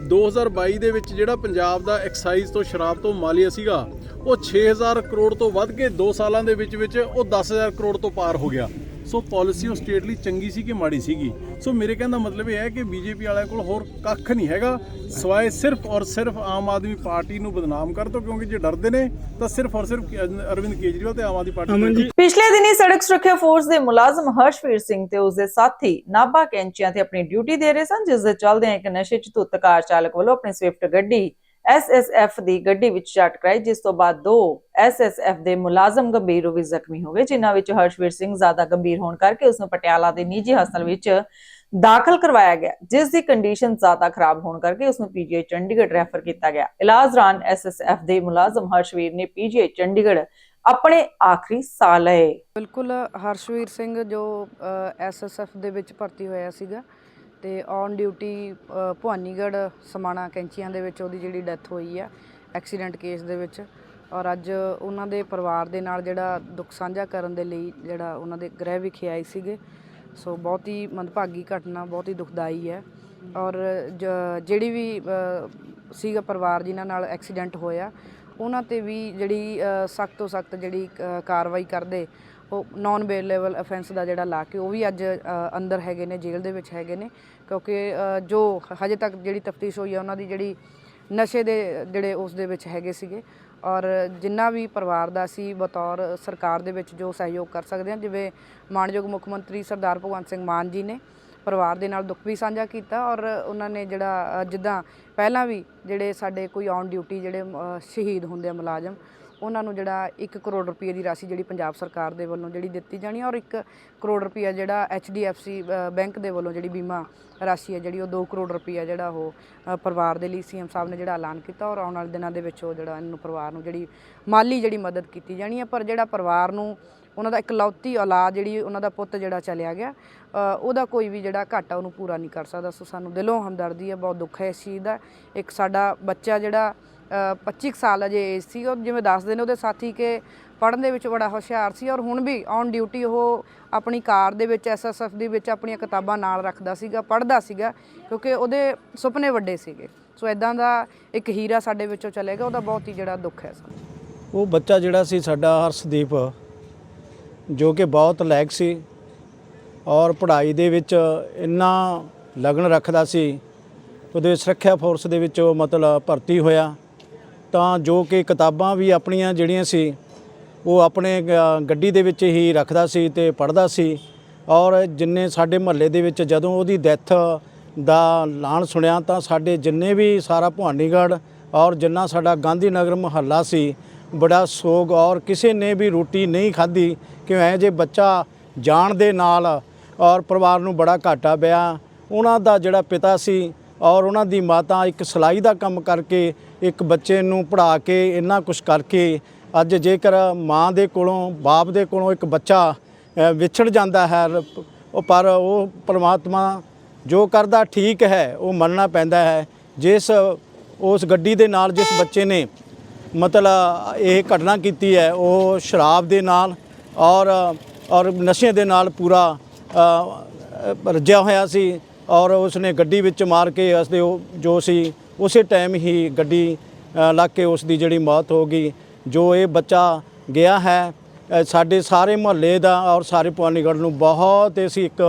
2022 ਦੇ ਵਿੱਚ ਜਿਹੜਾ ਪੰਜਾਬ ਦਾ ਐਕਸਾਈਜ਼ ਤੋਂ ਸ਼ਰਾਬ ਤੋਂ ਮਾਲੀਆ ਸੀਗਾ, ਉਹ 6000 ਕਰੋੜ ਤੋਂ ਵੱਧ ਕੇ 2 ਸਾਲਾਂ ਦੇ ਵਿੱਚ ਵਿੱਚ ਉਹ 10000 ਕਰੋੜ ਤੋਂ ਪਾਰ ਹੋ ਗਿਆ। ਸੋ ਪਾਲਿਸੀ ਉਹ ਸਟੇਟ ਲਈ ਚੰਗੀ ਸੀ ਕਿ ਮਾੜੀ ਸੀਗੀ? ਸੋ ਮੇਰੇ ਕਹਿਣ ਦਾ ਮਤਲਬ ਇਹ ਹੈ ਕਿ ਬੀਜੇਪੀ ਵਾਲਿਆਂ ਕੋਲ ਹੋਰ ਕੱਖ ਨਹੀਂ ਹੈਗਾ। ਸਵਾਏ ਸਿਰਫ ਔਰ ਸਿਰਫ ਆਮ ਆਦਮੀ ਪਾਰਟੀ ਨੂੰ ਬਦਨਾਮ ਕਰ ਤੋਂ ਕਿਉਂਕਿ ਜੇ ਡਰਦੇ ਨੇ ਤਾਂ ਸਿਰਫ ਔਰ ਸਿਰਫ ਅਰਵਿੰਦ ਕੇਜਰੀਵਾਲ ਤੇ ਆਮ ਆਦਮੀ ਪਾਰਟੀ ਅਮਨ ਜੀ। ਪਿਛਲੇ ਦਿਨੀ ਸੜਕ ਸੁਰੱਖਿਆ ਫੋਰਸ ਦੇ ਮੁਲਾਜ਼ਮ ਹਰਸ਼ਵੀਰ ਸਿੰਘ ਤੇ ਉਸਦੇ ਸਾਥੀ ਨਾਭਾ ਕੈਂਚੀਆਂ ਤੇ ਆਪਣੀ ਡਿਊਟੀ ਦੇ ਰਹੇ ਸਨ ਜਿਸ ਦੇ ਚੱਲਦਿਆਂ ਇੱਕ ਨਸ਼ੇ 'ਚ ਧੁੱਤ ਕਾਰ ਚਾਲਕ ਵੱਲੋਂ ਆਪਣੀ ਸਵਿਫਟ ਗੱਡੀ ਐਸਐਸਐਫ ਦੀ ਗੱਡੀ ਵਿੱਚ ਜਾ ਟਕਰਾਈ ਜਿਸ ਤੋਂ ਬਾਅਦ ਦੋ ਐਸਐਸਐਫ ਦੇ ਮੁਲਾਜ਼ਮ ਗੰਭੀਰ ਰੂਪ ਵਿੱਚ ਜ਼ਖਮੀ ਹੋ ਗਏ, ਜਿਨ੍ਹਾਂ ਵਿੱਚ ਹਰਸ਼ਵੀਰ ਸਿੰਘ ਜ਼ਿਆਦਾ ਗੰਭੀਰ ਹੋਣ ਕਰਕੇ ਉਸ ਨੂੰ ਪਟਿਆਲਾ ਦੇ ਨਿੱਜੀ ਹਸਪਤਾਲ ਵਿੱਚ ਦਾਖਲ ਕਰਵਾਇਆ ਗਿਆ, ਜਿਸ ਦੀ ਕੰਡੀਸ਼ਨ ਜ਼ਿਆਦਾ ਖਰਾਬ ਹੋਣ ਕਰਕੇ ਉਸ ਨੂੰ ਪੀਜੀਆਈ ਚੰਡੀਗੜ੍ਹ ਰੈਫਰ ਕੀਤਾ ਗਿਆ। ਇਲਾਜ ਦੌਰਾਨ ਐਸਐਸਐਫ ਦੇ ਮੁਲਾਜ਼ਮ ਹਰਸ਼ਵੀਰ ਨੇ ਪੀਜੀਆਈ ਚੰਡੀਗੜ੍ਹ ਆਪਣੇ ਆਖਰੀ ਸਾਹ ਲਏ। ਬਿਲਕੁਲ, ਹਰਸ਼ਵੀਰ ਸਿੰਘ ਜੋ ਐਸਐਸਐਫ ਦੇ ਵਿੱਚ ਭਰਤੀ ਹੋਇਆ ਸੀਗਾ ਤੇ ਔਨ ਡਿਊਟੀ ਭਵਾਨੀਗੜ੍ਹ ਸਮਾਣਾ ਕੈਂਚੀਆਂ ਦੇ ਵਿੱਚ ਉਹਦੀ ਜਿਹੜੀ ਡੈਥ ਹੋਈ ਆ ਐਕਸੀਡੈਂਟ ਕੇਸ ਦੇ ਵਿੱਚ। ਔਰ ਅੱਜ ਉਹਨਾਂ ਦੇ ਪਰਿਵਾਰ ਦੇ ਨਾਲ ਜਿਹੜਾ ਦੁੱਖ ਸਾਂਝਾ ਕਰਨ ਦੇ ਲਈ ਜਿਹੜਾ ਉਹਨਾਂ ਦੇ ਗ੍ਰਹਿ ਵਿਖੇ ਆਏ ਸੀਗੇ। ਸੋ ਬਹੁਤ ਹੀ ਮੰਦਭਾਗੀ ਘਟਨਾ, ਬਹੁਤ ਹੀ ਦੁਖਦਾਈ ਹੈ। ਔਰ ਜ- ਜਿਹੜੀ ਵੀ ਸੀਗਾ ਪਰਿਵਾਰ ਜਿਨ੍ਹਾਂ ਨਾਲ ਐਕਸੀਡੈਂਟ ਹੋਇਆ, ਉਹਨਾਂ ਤੇ ਵੀ ਜਿਹੜੀ ਸਖਤ ਤੋਂ ਸਖਤ ਜਿਹੜੀ ਕਾਰਵਾਈ ਕਰਦੇ ਉਹ ਨਾਨ ਬੇਲ ਅਫੈਂਸ ਦਾ ਜਿਹੜਾ ਲਾ ਕੇ ਉਹ ਵੀ ਅੱਜ ਅੰਦਰ ਹੈਗੇ ਨੇ, ਜੇਲ੍ਹ ਦੇ ਵਿੱਚ ਹੈਗੇ ਨੇ, ਕਿਉਂਕਿ ਜੋ ਹਜੇ ਤੱਕ ਜਿਹੜੀ ਤਫਤੀਸ਼ ਹੋਈ ਹੈ ਉਹਨਾਂ ਦੀ ਜਿਹੜੀ ਨਸ਼ੇ ਦੇ ਜਿਹੜੇ ਉਸ ਦੇ ਵਿੱਚ ਹੈਗੇ ਸੀਗੇ, ਔਰ ਜਿੰਨਾ ਵੀ ਪਰਿਵਾਰ ਦਾ ਸੀ, ਬਤੌਰ ਸਰਕਾਰ ਦੇ ਵਿੱਚ ਜੋ ਸਹਿਯੋਗ ਕਰ ਸਕਦੇ ਹਾਂ ਜਿਵੇਂ ਮਾਨਯੋਗ ਮੁੱਖ ਮੰਤਰੀ ਸਰਦਾਰ ਭਗਵੰਤ ਸਿੰਘ ਮਾਨ ਜੀ ਨੇ ਪਰਿਵਾਰ ਦੇ ਨਾਲ ਦੁੱਖ ਵੀ ਸਾਂਝਾ ਕੀਤਾ, ਔਰ ਉਹਨਾਂ ਨੇ ਜਿਹੜਾ ਜਿੱਦਾਂ ਪਹਿਲਾਂ ਵੀ ਜਿਹੜੇ ਸਾਡੇ ਕੋਈ ਔਨ ਡਿਊਟੀ ਜਿਹੜੇ ਸ਼ਹੀਦ ਹੁੰਦੇ ਆ ਮੁਲਾਜ਼ਮ ਉਹਨਾਂ ਨੂੰ ਜਿਹੜਾ 1 ਕਰੋੜ ਰੁਪਏ ਦੀ ਰਾਸ਼ੀ ਜਿਹੜੀ ਪੰਜਾਬ ਸਰਕਾਰ ਦੇ ਵੱਲੋਂ ਜਿਹੜੀ ਦਿੱਤੀ ਜਾਣੀ ਔਰ 1 ਕਰੋੜ ਰੁਪਏ ਜਿਹੜਾ HDFC ਅ, ਬੈਂਕ ਦੇ ਵੱਲੋਂ ਜਿਹੜੀ ਬੀਮਾ ਰਾਸ਼ੀ ਹੈ ਜਿਹੜੀ ਉਹ 2 ਕਰੋੜ ਰੁਪਏ ਜਿਹੜਾ ਉਹ ਪਰਿਵਾਰ ਦੇ ਲਈ ਸੀਐਮ ਸਾਹਿਬ ਨੇ ਜਿਹੜਾ ਐਲਾਨ ਕੀਤਾ ਔਰ ਆਉਣ ਵਾਲੇ ਦਿਨਾਂ ਦੇ ਵਿੱਚ ਉਹ ਜਿਹੜਾ ਇਹਨੂੰ ਪਰਿਵਾਰ ਨੂੰ ਜਿਹੜੀ ਮਾਲੀ ਜਿਹੜੀ ਮਦਦ ਕੀਤੀ ਜਾਣੀ ਹੈ ਪਰ ਜਿਹੜਾ ਪਰਿਵਾਰ ਨੂੰ ਉਹਨਾਂ ਦਾ ਇਕਲੌਤੀ ਔਲਾਦ ਜਿਹੜੀ ਉਹਨਾਂ ਦਾ ਪੁੱਤ ਜਿਹੜਾ ਚਲਿਆ ਗਿਆ ਉਹਦਾ ਕੋਈ ਵੀ ਜਿਹੜਾ ਘਾਟਾ ਉਹਨੂੰ ਪੂਰਾ ਨਹੀਂ ਕਰ ਸਕਦਾ। ਸੋ ਸਾਨੂੰ ਦਿਲੋਂ ਹਮਦਰਦੀ ਹੈ ਬਹੁਤ ਦੁੱਖ ਹੈ ਇਸ ਚੀਜ਼ ਦਾ। ਇੱਕ ਸਾਡਾ ਬੱਚਾ ਜਿਹੜਾ 25 ਕੁ ਸਾਲ ਅਜੇ ਏਜ ਸੀ, ਉਹ ਜਿਵੇਂ ਦੱਸਦੇ ਨੇ ਉਹਦੇ ਸਾਥੀ ਕਿ ਪੜ੍ਹਨ ਦੇ ਵਿੱਚ ਬੜਾ ਹੁਸ਼ਿਆਰ ਸੀ ਔਰ ਹੁਣ ਵੀ ਔਨ ਡਿਊਟੀ ਉਹ ਆਪਣੀ ਕਾਰ ਦੇ ਵਿੱਚ ਐਸਐਸਐਫ ਦੇ ਵਿੱਚ ਆਪਣੀਆਂ ਕਿਤਾਬਾਂ ਨਾਲ ਰੱਖਦਾ ਸੀਗਾ, ਪੜ੍ਹਦਾ ਸੀਗਾ ਕਿਉਂਕਿ ਉਹਦੇ ਸੁਪਨੇ ਵੱਡੇ ਸੀਗੇ। ਸੋ ਇਦਾਂ ਦਾ ਇੱਕ ਹੀਰਾ ਸਾਡੇ ਵਿੱਚੋਂ ਚਲੇਗਾ ਉਹਦਾ ਬਹੁਤ ਹੀ ਜਿਹੜਾ ਦੁੱਖ ਹੈ ਸਾਨੂੰ। ਉਹ ਬੱਚਾ ਜਿਹੜਾ ਸੀ ਸਾਡਾ ਹਰਸ਼ਦੀਪ, ਜੋ ਕਿ ਬਹੁਤ ਲਾਇਕ ਸੀ ਔਰ ਪੜ੍ਹਾਈ ਦੇ ਵਿੱਚ ਇੰਨਾ ਲਗਨ ਰੱਖਦਾ ਸੀ, ਉਹਦੇ ਸੁਰੱਖਿਆ ਫੋਰਸ ਦੇ ਵਿੱਚ ਉਹ ਮਤਲਬ ਭਰਤੀ ਹੋਇਆ। ਤਾਂ ਜੋ ਕਿ ਕਿਤਾਬਾਂ ਵੀ ਆਪਣੀਆਂ ਜਿਹੜੀਆਂ ਸੀ, ਉਹ ਆਪਣੇ ਗੱਡੀ ਦੇ ਵਿੱਚ ਹੀ ਰੱਖਦਾ ਸੀ ਤੇ ਪੜ੍ਹਦਾ ਸੀ। ਔਰ ਜਿੰਨੇ ਸਾਡੇ ਮਹੱਲੇ ਦੇ ਵਿੱਚ ਜਦੋਂ ਉਹਦੀ ਡੈਥ ਦਾ ਐਲਾਨ ਸੁਣਿਆ ਤਾਂ ਸਾਡੇ ਜਿੰਨੇ ਵੀ ਸਾਰਾ ਭਵਾਨੀਗੜ੍ਹ ਔਰ ਜਿੰਨਾ ਸਾਡਾ ਗਾਂਧੀ ਨਗਰ ਮੁਹੱਲਾ ਸੀ, ਬੜਾ ਸੋਗ ਔਰ ਕਿਸੇ ਨੇ ਵੀ ਰੋਟੀ ਨਹੀਂ ਖਾਧੀ ਕਿ ਐ ਜੇ ਬੱਚਾ ਜਾਣ ਦੇ ਨਾਲ ਔਰ ਪਰਿਵਾਰ ਨੂੰ ਬੜਾ ਘਾਟਾ ਪਿਆ, ਉਹਨਾਂ ਦਾ ਜਿਹੜਾ ਪਿਤਾ ਸੀ ਔਰ ਉਹਨਾਂ ਦੀ ਮਾਤਾ ਇੱਕ ਸਿਲਾਈ ਦਾ ਕੰਮ ਕਰਕੇ ਇੱਕ ਬੱਚੇ ਨੂੰ ਪੜ੍ਹਾ ਕੇ ਇੰਨਾ ਕੁਝ ਕਰਕੇ ਅੱਜ ਜੇਕਰ ਮਾਂ ਦੇ ਕੋਲੋਂ ਬਾਪ ਦੇ ਕੋਲੋਂ ਇੱਕ ਬੱਚਾ ਵਿਛੜ ਜਾਂਦਾ ਹੈ ਉਹ ਪਰ ਉਹ ਪਰਮਾਤਮਾ ਜੋ ਕਰਦਾ ਠੀਕ ਹੈ ਉਹ ਮੰਨਣਾ ਪੈਂਦਾ ਹੈ। ਜਿਸ ਉਸ ਗੱਡੀ ਦੇ ਨਾਲ ਜਿਸ ਬੱਚੇ ਨੇ ਮਤਲਬ ਇਹ ਘਟਨਾ ਕੀਤੀ ਹੈ ਉਹ ਸ਼ਰਾਬ ਦੇ ਨਾਲ ਔਰ ਔਰ ਨਸ਼ੇ ਦੇ ਨਾਲ ਪੂਰਾ ਅ, ਰੱਜਿਆ ਹੋਇਆ ਸੀ ਔਰ ਉਸਨੇ ਗੱਡੀ ਵਿੱਚ ਮਾਰ ਕੇ ਉਸਦੇ ਉਹ ਜੋ ਸੀ ਉਸੇ ਟਾਈਮ ਹੀ ਗੱਡੀ ਲੱਗ ਕੇ ਉਸ ਦੀ ਜਿਹੜੀ ਮੌਤ ਹੋ ਗਈ, ਜੋ ਇਹ ਬੱਚਾ ਗਿਆ ਹੈ ਸਾਡੇ ਸਾਰੇ ਮੁਹੱਲੇ ਦਾ ਔਰ ਸਾਰੇ ਭਵਾਨੀਗੜ੍ਹ ਨੂੰ ਬਹੁਤ ਅਸੀਂ ਇੱਕ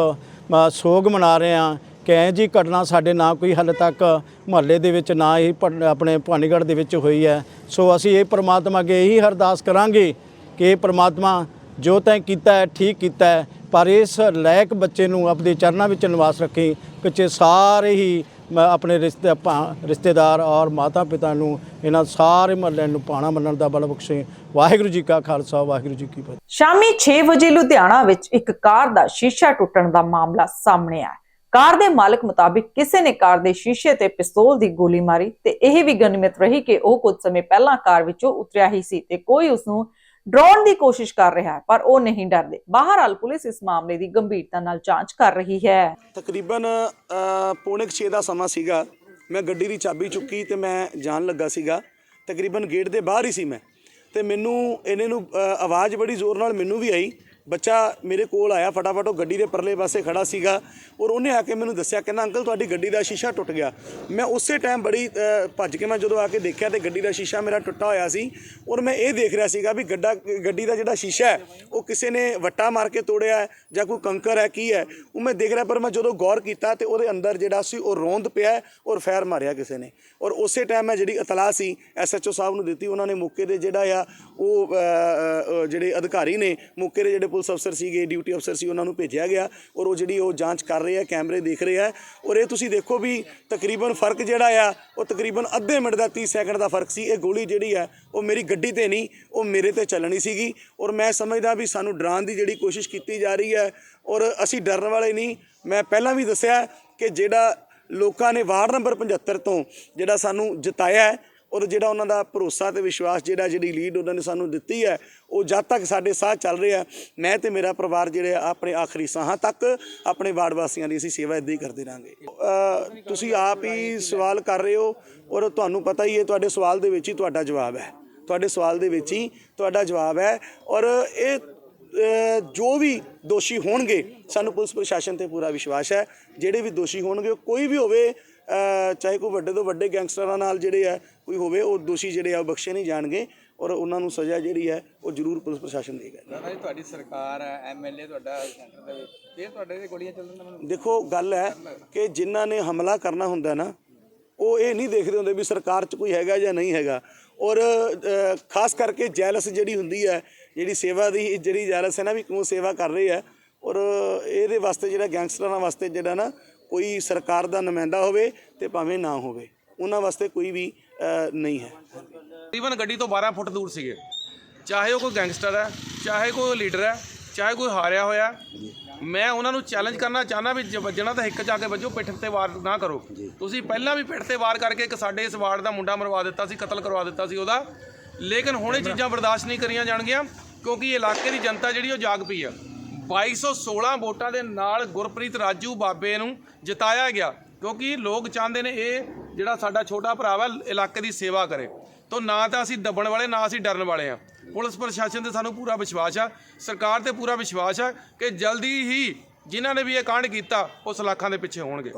ਸੋਗ ਮਨਾ ਰਹੇ ਹਾਂ ਕਿ ਐਂ ਜੀ ਘਟਨਾ ਸਾਡੇ ਨਾ ਕੋਈ ਹਾਲੇ ਤੱਕ ਮੁਹੱਲੇ ਦੇ ਵਿੱਚ ਨਾ ਹੀ ਪ- ਆਪਣੇ ਭਵਾਨੀਗੜ੍ਹ ਦੇ ਵਿੱਚ ਹੋਈ ਹੈ। ਸੋ ਅਸੀਂ ਇਹ ਪ੍ਰਮਾਤਮਾ ਅੱਗੇ ਇਹੀ ਅਰਦਾਸ ਕਰਾਂਗੇ ਕਿ ਇਹ ਪ੍ਰਮਾਤਮਾ ਜੋ ਤੈਂ ਕੀਤਾ ਹੈ, ਠੀਕ ਕੀਤਾ ਹੈ, ਪਰ ਇਸ ਲਾਇਕ ਬੱਚੇ ਨੂੰ ਆਪਣੇ ਚਰਨਾਂ ਵਿੱਚ ਨਿਵਾਸ ਰੱਖੀ ਪਿੱਛੇ ਸਾਰੇ ਹੀ ਆਪਣੇ ਰਿਸ਼ਤੇ ਰਿਸ਼ਤੇਦਾਰ ਔਰ ਮਾਤਾ ਪਿਤਾ ਨੂੰ, ਇਹਨਾਂ ਸਾਰੇ ਮਹੱਲੇ ਨੂੰ ਪਾਣਾ ਮੰਨਣ ਦਾ ਬਲ ਬਖਸ਼ੇ। ਵਾਹਿਗੁਰੂ ਜੀ ਕਾ ਖਾਲਸਾ, ਵਾਹਿਗੁਰੂ ਜੀ ਕੀ ਫਤਿਹ। ਸ਼ਾਮੀ 6 ਵਜੇ ਲੁਧਿਆਣਾ ਵਿੱਚ ਇੱਕ ਕਾਰ ਦਾ ਸ਼ੀਸ਼ਾ ਟੁੱਟਣ ਦਾ ਮਾਮਲਾ ਸਾਹਮਣੇ ਆਇਆ। ਕਾਰ ਦੇ ਮਾਲਕ ਮੁਤਾਬਿਕ ਕਿਸੇ ਨੇ ਕਾਰ ਦੇ ਸ਼ੀਸ਼ੇ ਤੇ ਪਿਸਤੌਲ ਦੀ ਗੋਲੀ ਮਾਰੀ ਤੇ ਇਹ ਵੀ ਗਨੀਮਤ ਰਹੀ ਕਿ ਉਹ ਕੁਝ ਸਮੇਂ ਪਹਿਲਾਂ ਕਾਰ ਵਿੱਚੋਂ ਉਤਰਿਆ ਹੀ ਸੀ ਤੇ ਕੋਈ ਉਸ ਨੂੰ ਡਰਾਉਣ ਦੀ ਕੋਸ਼ਿਸ਼ ਕਰ ਰਿਹਾ ਹੈ ਪਰ ਉਹ ਨਹੀਂ ਡਰਦੇ। ਬਹਰਾਲ ਪੁਲਿਸ ਇਸ ਮਾਮਲੇ ਦੀ ਗੰਭੀਰਤਾ ਨਾਲ ਜਾਂਚ ਕਰ ਰਹੀ ਹੈ। ਤਕਰੀਬਨ ਅ, ਪੌਣੇ 6 ਦਾ ਸਮਾਂ ਸੀਗਾ। ਮੈਂ ਗੱਡੀ ਦੀ ਚਾਬੀ ਚੁੱਕੀ ਤੇ ਮੈਂ ਜਾਣ ਲੱਗਾ ਸੀਗਾ। ਤਕਰੀਬਨ ਗੇਟ ਦੇ ਬਾਹਰ ਹੀ ਸੀ ਮੈਂ। ਤੇ ਮੈਨੂੰ ਇਹਨੇ ਨੂੰ ਆਵਾਜ਼ ਬੜੀ ਜ਼ੋਰ ਨਾਲ ਮੈਨੂੰ ਵੀ ਆਈ। ਬੱਚਾ ਮੇਰੇ ਕੋਲ ਆਇਆ, ਫਟਾਫਟ ਉਹ ਗੱਡੀ ਦੇ ਪਰਲੇ ਪਾਸੇ ਖੜਾ ਸੀਗਾ ਔਰ ਉਹਨੇ ਆ ਕੇ ਮੈਨੂੰ ਦੱਸਿਆ, ਕਹਿੰਦਾ, ਅੰਕਲ, ਤੁਹਾਡੀ ਗੱਡੀ ਦਾ ਸ਼ੀਸ਼ਾ ਟੁੱਟ ਗਿਆ। ਮੈਂ ਉਸੇ ਟਾਈਮ ਬੜੀ ਭੱਜ ਕੇ ਮੈਂ ਜਦੋਂ ਆ ਕੇ ਦੇਖਿਆ ਤੇ ਗੱਡੀ ਦਾ ਸ਼ੀਸ਼ਾ ਮੇਰਾ ਟੁੱਟਾ ਹੋਇਆ ਸੀ ਔਰ ਮੈਂ ਇਹ ਦੇਖ ਰਿਹਾ ਸੀਗਾ ਵੀ ਗੱਡਾ, ਗੱਡੀ ਦਾ ਜਿਹੜਾ ਸ਼ੀਸ਼ਾ ਹੈ, ਉਹ ਕਿਸੇ ਨੇ ਵੱਟਾ ਮਾਰ ਕੇ ਤੋੜਿਆ ਹੈ ਜਾਂ ਕੋਈ ਕੰਕਰ ਹੈ, ਕੀ ਹੈ, ਉਹ ਮੈਂ ਦੇਖ ਰਿਹਾ ਪਰ ਮੈਂ ਜਦੋਂ ਗੌਰ ਕੀਤਾ ਤੇ ਉਹਦੇ ਅੰਦਰ ਜਿਹੜਾ ਸੀ ਉਹ ਰੋਂਦ ਪਿਆ ਔਰ ਫੈਰ ਮਾਰਿਆ ਕਿਸੇ ਨੇ। ਔਰ ਉਸੇ ਟਾਈਮ ਮੈਂ ਜਿਹੜੀ ਇਤਲਾਹ ਸੀ ਐਸਐਚਓ ਸਾਹਿਬ ਨੂੰ ਦਿੱਤੀ, ਉਹਨਾਂ ਨੇ ਮੌਕੇ ਦੇ ਜਿਹੜਾ ਆ ਉਹ ਜਿਹੜੇ ਅਧਿਕਾਰੀ ਨੇ, ਮੌਕੇ ਦੇ ਜਿਹੜੇ ਪੁਲਿਸ ਅਫਸਰ ਸੀਗੇ, ਡਿਊਟੀ ਅਫਸਰ ਸੀ, ਉਹਨਾਂ ਨੂੰ ਭੇਜਿਆ ਗਿਆ ਔਰ ਉਹ ਜਿਹੜੀ ਉਹ ਜਾਂਚ ਕਰ ਰਹੇ ਆ, ਕੈਮਰੇ ਦੇਖ ਰਹੇ ਆ ਔਰ ਇਹ ਤੁਸੀਂ ਦੇਖੋ ਵੀ ਤਕਰੀਬਨ ਫ਼ਰਕ ਜਿਹੜਾ ਆ, ਉਹ ਤਕਰੀਬਨ ਅੱਧੇ ਮਿੰਟ ਦਾ 30 ਸੈਕਿੰਡ ਦਾ ਫ਼ਰਕ ਸੀ। ਇਹ ਗੋਲੀ ਜਿਹੜੀ ਆ, ਉਹ ਮੇਰੀ ਗੱਡੀ ਤੇ ਨਹੀਂ, ਉਹ ਮੇਰੇ ਤੇ ਚੱਲਣੀ ਸੀਗੀ ਔਰ ਮੈਂ ਸਮਝਦਾ ਵੀ ਸਾਨੂੰ ਡਰਾਉਣ ਦੀ ਜਿਹੜੀ ਕੋਸ਼ਿਸ਼ ਕੀਤੀ ਜਾ ਰਹੀ ਹੈ ਔਰ ਅਸੀਂ ਡਰਨ ਵਾਲੇ ਨਹੀਂ। ਮੈਂ ਪਹਿਲਾਂ ਵੀ ਦੱਸਿਆ ਕਿ ਜਿਹੜਾ ਲੋਕਾਂ ਨੇ ਵਾਰਡ ਨੰਬਰ 75 ਤੋਂ ਜਿਹੜਾ ਸਾਨੂੰ ਜਿਤਾਇਆ ਔਰ ਜਿਹੜਾ ਉਹਨਾਂ ਦਾ ਭਰੋਸਾ ਤੇ ਵਿਸ਼ਵਾਸ ਜਿਹੜਾ ਜਿਹੜੀ ਲੀਡ ਉਹਨਾਂ ਨੇ ਸਾਨੂੰ ਦਿੱਤੀ ਹੈ, ਉਹ ਜਦ ਤੱਕ ਸਾਡੇ ਸਾਹ ਚੱਲ ਰਿਹਾ ਮੈਂ ਤੇ ਮੇਰਾ ਪਰਿਵਾਰ ਜਿਹੜੇ ਆ ਆਪਣੇ ਆਖਰੀ ਸਾਹਾਂ ਤੱਕ ਆਪਣੇ ਵਾਰਡ ਵਾਸੀਆਂ ਦੀ ਅਸੀਂ ਸੇਵਾ ਇਦਾਂ ਹੀ ਕਰਦੇ ਰਹਾਂਗੇ। ਤੁਸੀਂ ਆਪ ਹੀ ਸਵਾਲ ਕਰ ਰਹੇ ਹੋ ਔਰ ਤੁਹਾਨੂੰ ਪਤਾ ਹੀ ਹੈ, ਤੁਹਾਡੇ ਸਵਾਲ ਦੇ ਵਿੱਚ ਹੀ ਤੁਹਾਡਾ ਜਵਾਬ ਹੈ। ਤੁਹਾਡੇ ਸਵਾਲ ਦੇ ਵਿੱਚ ਹੀ ਤੁਹਾਡਾ ਜਵਾਬ ਹੈ ਔਰ ਇਹ ਜੋ ਵੀ ਦੋਸ਼ੀ ਹੋਣਗੇ, ਸਾਨੂੰ ਪੁਲਿਸ ਪ੍ਰਸ਼ਾਸਨ ਤੇ ਪੂਰਾ ਵਿਸ਼ਵਾਸ ਹੈ। ਜਿਹੜੇ ਵੀ ਦੋਸ਼ੀ ਹੋਣਗੇ, ਉਹ ਕੋਈ ਵੀ ਹੋਵੇ ਚਾਹੇ ਕੋਈ ਵੱਡੇ ਤੋਂ ਵੱਡੇ ਗੈਂਗਸਟਰਾਂ ਨਾਲ ਜਿਹੜੇ ਆ ਕੋਈ ਹੋਵੇ ਉਹ ਦੋਸ਼ੀ ਜਿਹੜੇ ਆ ਬਖਸ਼ੇ ਨਹੀਂ ਜਾਣਗੇ ਔਰ ਉਹਨਾਂ ਨੂੰ ਸਜ਼ਾ ਜਿਹੜੀ ਹੈ ਉਹ ਜ਼ਰੂਰ ਪੁਲਿਸ ਪ੍ਰਸ਼ਾਸਨ ਦੇਗਾ ਦਾਦਾ ਜੀ ਤੁਹਾਡੀ ਸਰਕਾਰ ਹੈ ਐਮਐਲਏ ਤੁਹਾਡਾ ਸੈਂਟਰ ਦੇ ਵਿੱਚ। ਇਹ ਤੁਹਾਡੇ ਤੇ ਗੋਲੀਆਂ ਚੱਲਣ ਦਾ ਮੈਨੂੰ ਦੇਖੋ ਗੱਲ ਹੈ ਕਿ ਜਿਨ੍ਹਾਂ ਨੇ ਹਮਲਾ ਕਰਨਾ ਹੁੰਦਾ ਨਾ ਉਹ ਇਹ ਨਹੀਂ ਦੇਖਦੇ ਹੁੰਦੇ ਵੀ ਸਰਕਾਰ 'ਚ ਕੋਈ ਹੈਗਾ ਜਾਂ ਨਹੀਂ ਹੈਗਾ। ਔਰ ਖਾਸ ਕਰਕੇ ਜੈਲਸ ਜਿਹੜੀ ਹੁੰਦੀ ਹੈ ਜਿਹੜੀ ਸੇਵਾ ਦੀ ਜਿਹੜੀ ਜੈਲਸ ਹੈ ਨਾ ਵੀ ਕਿਉਂ ਸੇਵਾ ਕਰ ਰਹੇ ਹੈ। ਔਰ ਇਹਦੇ ਵਾਸਤੇ ਜਿਹੜਾ ਗੈਂਗਸਟਰਾਂ ਵਾਸਤੇ ਜਿਹੜਾ ਨਾ ਕੋਈ ਸਰਕਾਰ ਦਾ ਨੁਮਾਇੰਦਾ ਹੋਵੇ ਤੇ ਭਾਵੇਂ ਨਾ ਹੋਵੇ ਉਹਨਾਂ ਵਾਸਤੇ ਕੋਈ ਵੀ ਨਹੀਂ ਹੈ। ਤਕਰੀਬਨ ਗੱਡੀ ਤੋਂ 12 ਫੁੱਟ ਦੂਰ ਸੀਗੇ। ਚਾਹੇ ਉਹ ਕੋਈ ਗੈਂਗਸਟਰ ਹੈ ਚਾਹੇ ਕੋਈ ਲੀਡਰ ਹੈ ਚਾਹੇ ਕੋਈ ਹਾਰਿਆ ਹੋਇਆ। ਮੈਂ ਉਹਨਾਂ ਨੂੰ ਚੈਲੰਜ ਕਰਨਾ ਚਾਹਨਾ ਵੀ ਜੇ ਵੱਜਣਾ ਤਾਂ ਹਿੱਕ ਜਾ ਕੇ ਵੱਜੋ ਪਿੱਠ ਤੇ ਵਾਰ ਨਾ ਕਰੋ। ਤੁਸੀਂ ਪਹਿਲਾਂ ਵੀ ਪਿੱਠ ਤੇ ਵਾਰ ਕਰਕੇ ਇੱਕ ਸਾਡੇ ਇਸ ਵਾਰਡ ਦਾ ਮੁੰਡਾ ਮਰਵਾ ਦਿੱਤਾ ਸੀ ਕਤਲ ਕਰਵਾ ਦਿੱਤਾ ਸੀ ਉਹਦਾ। ਲੇਕਿਨ ਹੁਣ ਇਹ ਚੀਜ਼ਾਂ ਬਰਦਾਸ਼ਤ ਨਹੀਂ ਕਰੀਆਂ ਜਾਣਗੀਆਂ ਕਿਉਂਕਿ ਇਲਾਕੇ ਦੀ ਜਨਤਾ ਜਿਹੜੀ ਉਹ ਜਾਗ ਪਈ ਆ। 2216 ਵੋਟਾਂ ਦੇ ਨਾਲ ਗੁਰਪ੍ਰੀਤ ਰਾਜੂ ਬਾਬੇ ਨੂੰ ਜਿਤਾਇਆ ਗਿਆ ਕਿਉਂਕਿ ਲੋਕ ਚਾਹੁੰਦੇ ਨੇ ਇਹ ਜਿਹੜਾ ਸਾਡਾ ਛੋਟਾ ਭਰਾ ਵਾ ਇਲਾਕੇ ਦੀ ਸੇਵਾ ਕਰੇ। ਤੋਂ ਨਾ ਤਾਂ ਅਸੀਂ ਦੱਬਣ ਵਾਲੇ ਨਾ ਅਸੀਂ ਡਰਨ ਵਾਲੇ ਆ। ਪੁਲਿਸ ਪ੍ਰਸ਼ਾਸਨ ਤੇ ਸਾਨੂੰ ਪੂਰਾ ਵਿਸ਼ਵਾਸ ਆ ਸਰਕਾਰ ਤੇ ਪੂਰਾ ਵਿਸ਼ਵਾਸ ਆ ਕਿ ਜਲਦੀ ਹੀ ਜਿਨ੍ਹਾਂ ਨੇ ਵੀ ਇਹ ਕਾਂਡ ਕੀਤਾ ਉਹ ਸਲਾਖਾਂ ਦੇ ਪਿੱਛੇ ਹੋਣਗੇ।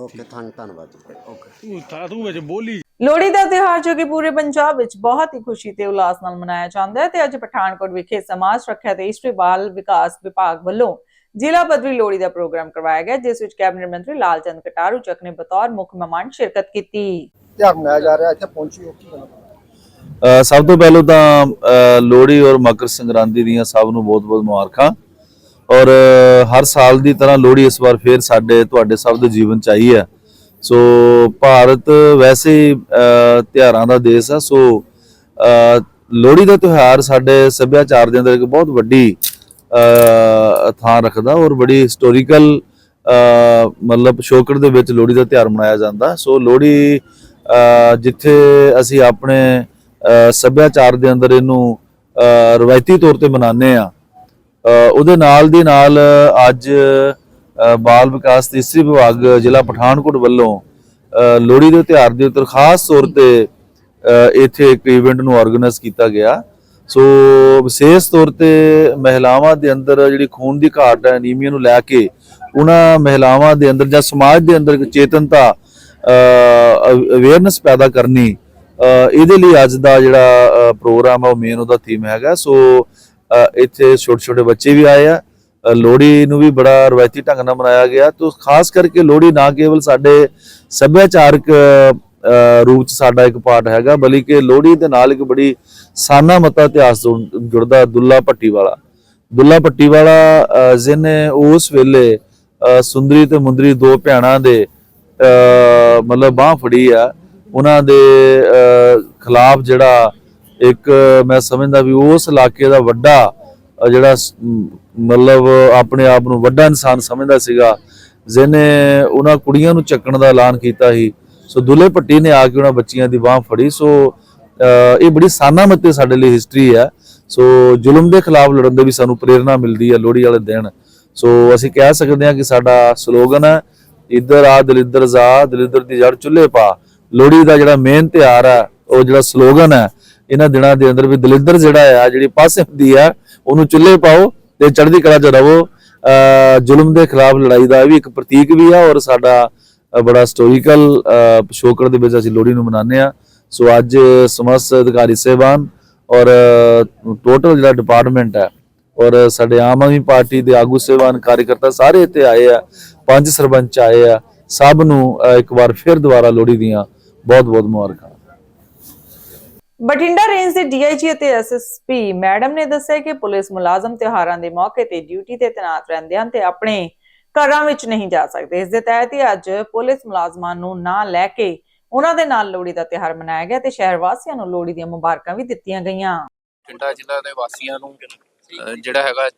ਲੋਹੜੀ ਦਾ ਤਿਉਹਾਰ ਜੋ ਕਿ ਪੂਰੇ ਪੰਜਾਬ ਵਿੱਚ ਬਹੁਤ ਹੀ ਖੁਸ਼ੀ ਤੇ ਉਲਾਸ ਨਾਲ ਮਨਾਇਆ ਜਾਂਦਾ ਹੈ ਤੇ ਅੱਜ ਪਠਾਨਕੋਟ ਵਿਖੇ ਸਮਾਜ ਸੁਰੱਖਿਆ ਤੇ ਇਸਤਰੀ ਬਾਲ ਵਿਕਾਸ ਵਿਭਾਗ ਵੱਲੋਂ ਜ਼ਿਲ੍ਹਾ ਪੱਧਰੀ ਲੋਹੜੀ ਦਾ ਪ੍ਰੋਗਰਾਮ ਕਰਵਾਇਆ ਗਿਆ ਜਿਸ ਵਿੱਚ ਕੈਬਨਿਟ ਮੰਤਰੀ ਲਾਲਚੰਦ ਕਟਾਰੂ ਚੱਕ ਨੇ ਬਤੌਰ ਮੁੱਖ ਮਹਿਮਾਨ ਸ਼ਿਰਕਤ ਕੀਤੀ। ਤਿਉਹਾਰ ਮਨਾਇਆ ਜਾ ਰਿਹਾ ਇੱਥੇ ਪਹੁੰਚੀ ਹੋ ਕੀ। ਕਹਿਣਾ ਅ, ਸਭ ਤੋਂ ਪਹਿਲਾਂ ਤਾਂ ਲੋਹੜੀ ਔਰ ਮਕਰ ਸੰਕ੍ਰਾਂਤੀ ਦੀਆਂ ਸਭ ਨੂੰ ਬਹੁਤ-ਬਹੁਤ ਮੁਬਾਰਕਾਂ। ਔਰ ਹਰ ਸਾਲ ਦੀ ਤਰ੍ਹਾਂ ਲੋਹੜੀ ਇਸ ਵਾਰ ਫੇਰ ਸਾਡੇ ਤੁਹਾਡੇ ਸਭ ਦੇ ਜੀਵਨ ਚ ਆਈ ਹੈ। ਸੋ ਭਾਰਤ ਵੈਸੇ ਹੀ, ਤਿਉਹਾਰਾਂ ਦਾ ਦੇਸ਼ ਆ ਸੋ ਲੋਹੜੀ ਦਾ ਤਿਉਹਾਰ ਸਾਡੇ ਸੱਭਿਆਚਾਰ ਦੇ ਅੰਦਰ ਇੱਕ ਬਹੁਤ ਵੱਡੀ ਥਾਂ ਰੱਖਦਾ ਔਰ ਬੜੀ ਹਿਸਟੋਰੀਕਲ ਮਤਲਬ ਪਿਛੋਕੜ ਦੇ ਵਿੱਚ ਲੋਹੜੀ ਦਾ ਤਿਉਹਾਰ ਮਨਾਇਆ ਜਾਂਦਾ। ਸੋ ਲੋਹੜੀ ਜਿੱਥੇ ਅਸੀਂ ਆਪਣੇ ਸੱਭਿਆਚਾਰ ਦੇ ਅੰਦਰ ਇਹਨੂੰ ਰਵਾਇਤੀ ਤੌਰ ਤੇ ਮਨਾਉਂਦੇ ਆ ਉਹਦੇ ਨਾਲ ਦੀ ਨਾਲ ਅੱਜ ਬਾਲ ਵਿਕਾਸ ਤੇ ਇਸਤਰੀ ਵਿਭਾਗ ਜ਼ਿਲ੍ਹਾ ਪਠਾਨਕੋਟ ਵੱਲੋਂ ਲੋਹੜੀ ਦੇ ਤਿਉਹਾਰ ਦੇ ਉੱਤੇ ਖਾਸ ਤੌਰ ਤੇ ਇੱਥੇ ਇੱਕ ਇਵੈਂਟ ਨੂੰ ਆਰਗੇਨਾਈਜ਼ ਕੀਤਾ ਗਿਆ। ਸੋ ਵਿਸ਼ੇਸ਼ ਤੌਰ ਤੇ ਮਹਿਲਾਵਾਂ ਦੇ ਅੰਦਰ ਜਿਹੜੀ ਖੂਨ ਦੀ ਘਾਟ ਹੈ ਅਨੀਮੀਆ ਨੂੰ ਲੈ ਕੇ, ਉਹਨਾਂ ਮਹਿਲਾਵਾਂ ਦੇ ਅੰਦਰ ਜਾਂ ਸਮਾਜ ਦੇ ਅੰਦਰ ਇੱਕ ਚੇਤਨਤਾ ਅਵੇਅਰਨੈਸ ਪੈਦਾ ਕਰਨੀ ਇਹਦੇ ਲਈ ਅੱਜ ਦਾ ਜਿਹੜਾ ਪ੍ਰੋਗਰਾਮ ਹੈ ਉਹ ਮੇਨ ਉਹਦਾ ਥੀਮ ਹੈਗਾ। ਸੋ ਇੱਥੇ ਛੋਟੇ ਛੋਟੇ ਬੱਚੇ ਵੀ ਆਏ ਆ। ਲੋਹੜੀ ਨੂੰ ਵੀ ਬੜਾ ਰਵਾਇਤੀ ਢੰਗ ਨਾਲ ਮਨਾਇਆ ਗਿਆ। ਤੋਂ ਖਾਸ ਕਰਕੇ ਲੋਹੜੀ ਨਾ ਕੇਵਲ ਸਾਡੇ ਸੱਭਿਆਚਾਰਕ ਰੂਪ ਚ ਸਾਡਾ ਇੱਕ ਪਾਰਟ ਹੈਗਾ ਬਲਕਿ ਲੋਹੜੀ ਦੇ ਨਾਲ ਇੱਕ ਬੜੀ ਸਾਨਾ ਮਤਾ ਇਤਿਹਾਸ ਜੁੜਦਾ ਦੁੱਲਾ ਭੱਟੀ ਵਾਲਾ ਦੁੱਲਾ ਭੱਟੀ ਵਾਲਾ ਅ, ਜਿਹਨੇ ਉਸ ਵੇਲੇ ਅ, ਸੁੰਦਰੀ ਤੇ ਮੁੰਦਰੀ ਦੋ ਭੈਣਾਂ ਦੇ ਅ, ਮਤਲਬ ਬਾਹ ਫੜੀ ਆ ਉਹਨਾਂ ਦੇ ਅ, ਖਿਲਾਫ ਜਿਹੜਾ ਇੱਕ ਮੈਂ ਸਮਝਦਾ ਵੀ ਉਸ ਇਲਾਕੇ ਦਾ ਵੱਡਾ ਜਿਹੜਾ ਮਤਲਬ ਆਪਣੇ ਆਪ ਨੂੰ ਵੱਡਾ ਇਨਸਾਨ ਸਮਝਦਾ ਸੀਗਾ, ਜਿਹਨੇ ਉਹਨਾਂ ਕੁੜੀਆਂ ਨੂੰ ਚੱਕਣ ਦਾ ਐਲਾਨ ਕੀਤਾ ਸੀ। ਸੋ ਦੁੱਲੇ ਭੱਟੀ ਨੇ ਆ ਕੇ ਉਹਨਾਂ ਬੱਚੀਆਂ ਦੀ ਬਾਹ ਫੜੀ। ਸੋ ਇਹ ਬੜੀ ਸਾਨਾ ਮਤੇ ਸਾਡੇ ਲਈ ਹਿਸਟਰੀ ਹੈ। ਸੋ ਜ਼ੁਲਮ ਦੇ ਖਿਲਾਫ ਲੜਨ ਦੇ ਵੀ ਸਾਨੂੰ ਪ੍ਰੇਰਣਾ ਮਿਲਦੀ ਹੈ ਲੋਹੜੀ ਵਾਲੇ ਦਿਨ। ਸੋ ਅਸੀਂ ਕਹਿ ਸਕਦੇ ਹਾਂ ਕਿ ਸਾਡਾ ਸਲੋਗਨ ਹੈ, ਇੱਧਰ ਆ ਦਲਿੱਦਰ ਜਾ ਦਲਿੱਦਰ ਦੀ ਜੜ ਚੁੱਲ੍ਹੇ ਪਾ। ਲੋਹੜੀ ਦਾ ਜਿਹੜਾ ਮੇਨ ਤਿਉਹਾਰ ਹੈ, ਉਹ ਜਿਹੜਾ ਸਲੋਗਨ ਹੈ, ਇਹਨਾਂ ਦਿਨਾਂ ਦੇ ਅੰਦਰ ਵੀ ਦਲਿੱਦਰ ਜਿਹੜਾ ਆ, ਜਿਹੜੀ ਪਾਸੇ ਹੁੰਦੀ ਹੈ ਉਹਨੂੰ ਚੁੱਲ੍ਹੇ ਪਾਓ ਤੇ ਚੜ੍ਹਦੀ ਕਲਾ 'ਚ ਰਹੋ। ਜ਼ੁਲਮ ਦੇ ਖਿਲਾਫ ਲੜਾਈ ਦਾ ਇਹ ਵੀ ਇੱਕ ਪ੍ਰਤੀਕ ਵੀ ਆ ਔਰ ਸਾਡਾ ਬੜਾ ਹਿਸਟੋਰੀਕਲ ਪਿਛੋਕੜ ਦੇ ਵਿੱਚ ਅਸੀਂ ਲੋਹੜੀ ਨੂੰ ਮਨਾਉਂਦੇ ਆ ਸੋ ਅੱਜ ਸਮਸਤ ਅਧਿਕਾਰੀ ਸਹਿਬਾਨ ਔਰ ਟੋਟਲ ਜਿਹੜਾ ਡਿਪਾਰਟਮੈਂਟ ਹੈ ਔਰ ਸਾਡੇ ਆਮ ਆਦਮੀ ਪਾਰਟੀ ਦੇ ਆਗੂ ਸਹਿਬਾਨ, ਕਾਰਜਕਰਤਾ ਸਾਰੇ ਇੱਥੇ ਆਏ ਆ। ਪੰਜ ਸਰਪੰਚ ਆਏ ਆ। ਸਭ ਨੂੰ ਇੱਕ ਵਾਰ ਫਿਰ ਦੁਬਾਰਾ ਲੋਹੜੀ ਦੀਆਂ ਬਹੁਤ ਬਹੁਤ ਮੁਬਾਰਕਾਂ। ਬਠਿੰਡਾ ਰੇਂਜ ਦੇ ਡੀਆਈਜੀ ਅਤੇ ਐਸਐਸਪੀ ਮੈਡਮ ਨੇ ਦੱਸਿਆ ਕਿ ਪੁਲਿਸ ਮੁਲਾਜ਼ਮ ਤਿਉਹਾਰਾਂ ਦੇ ਮੌਕੇ ਤੇ ਡਿਊਟੀ ਤੇ ਤੈਨਾਤ ਰਹਿੰਦੇ ਹਨ ਤੇ ਆਪਣੇ ਘਰਾਂ ਵਿੱਚ ਨਹੀਂ ਜਾ ਸਕਦੇ। ਇਸ ਦੇ ਤਹਿਤ ਹੀ ਅੱਜ ਪੁਲਿਸ ਮੁਲਾਜ਼ਮਾਂ ਨੂੰ ਨਾਂ ਲੈ ਕੇ ਉਹਨਾਂ ਦੇ ਨਾਲ ਲੋਹੜੀ ਦਾ ਤਿਉਹਾਰ ਮਨਾਇਆ ਗਿਆ ਤੇ ਸ਼ਹਿਰ ਵਾਸੀਆਂ ਨੂੰ ਲੋਹੜੀ ਦੀਆਂ ਮੁਬਾਰਕਾਂ ਵੀ ਦਿੱਤੀਆਂ ਗਈਆਂ। ਬਠਿੰਡਾ ਜ਼ਿਲ੍ਹਾ ਦੇ ਵਾਸੀਆਂ ਨੂੰ, ਅਹ, ਜਿਹੜਾ ਹੈਗਾ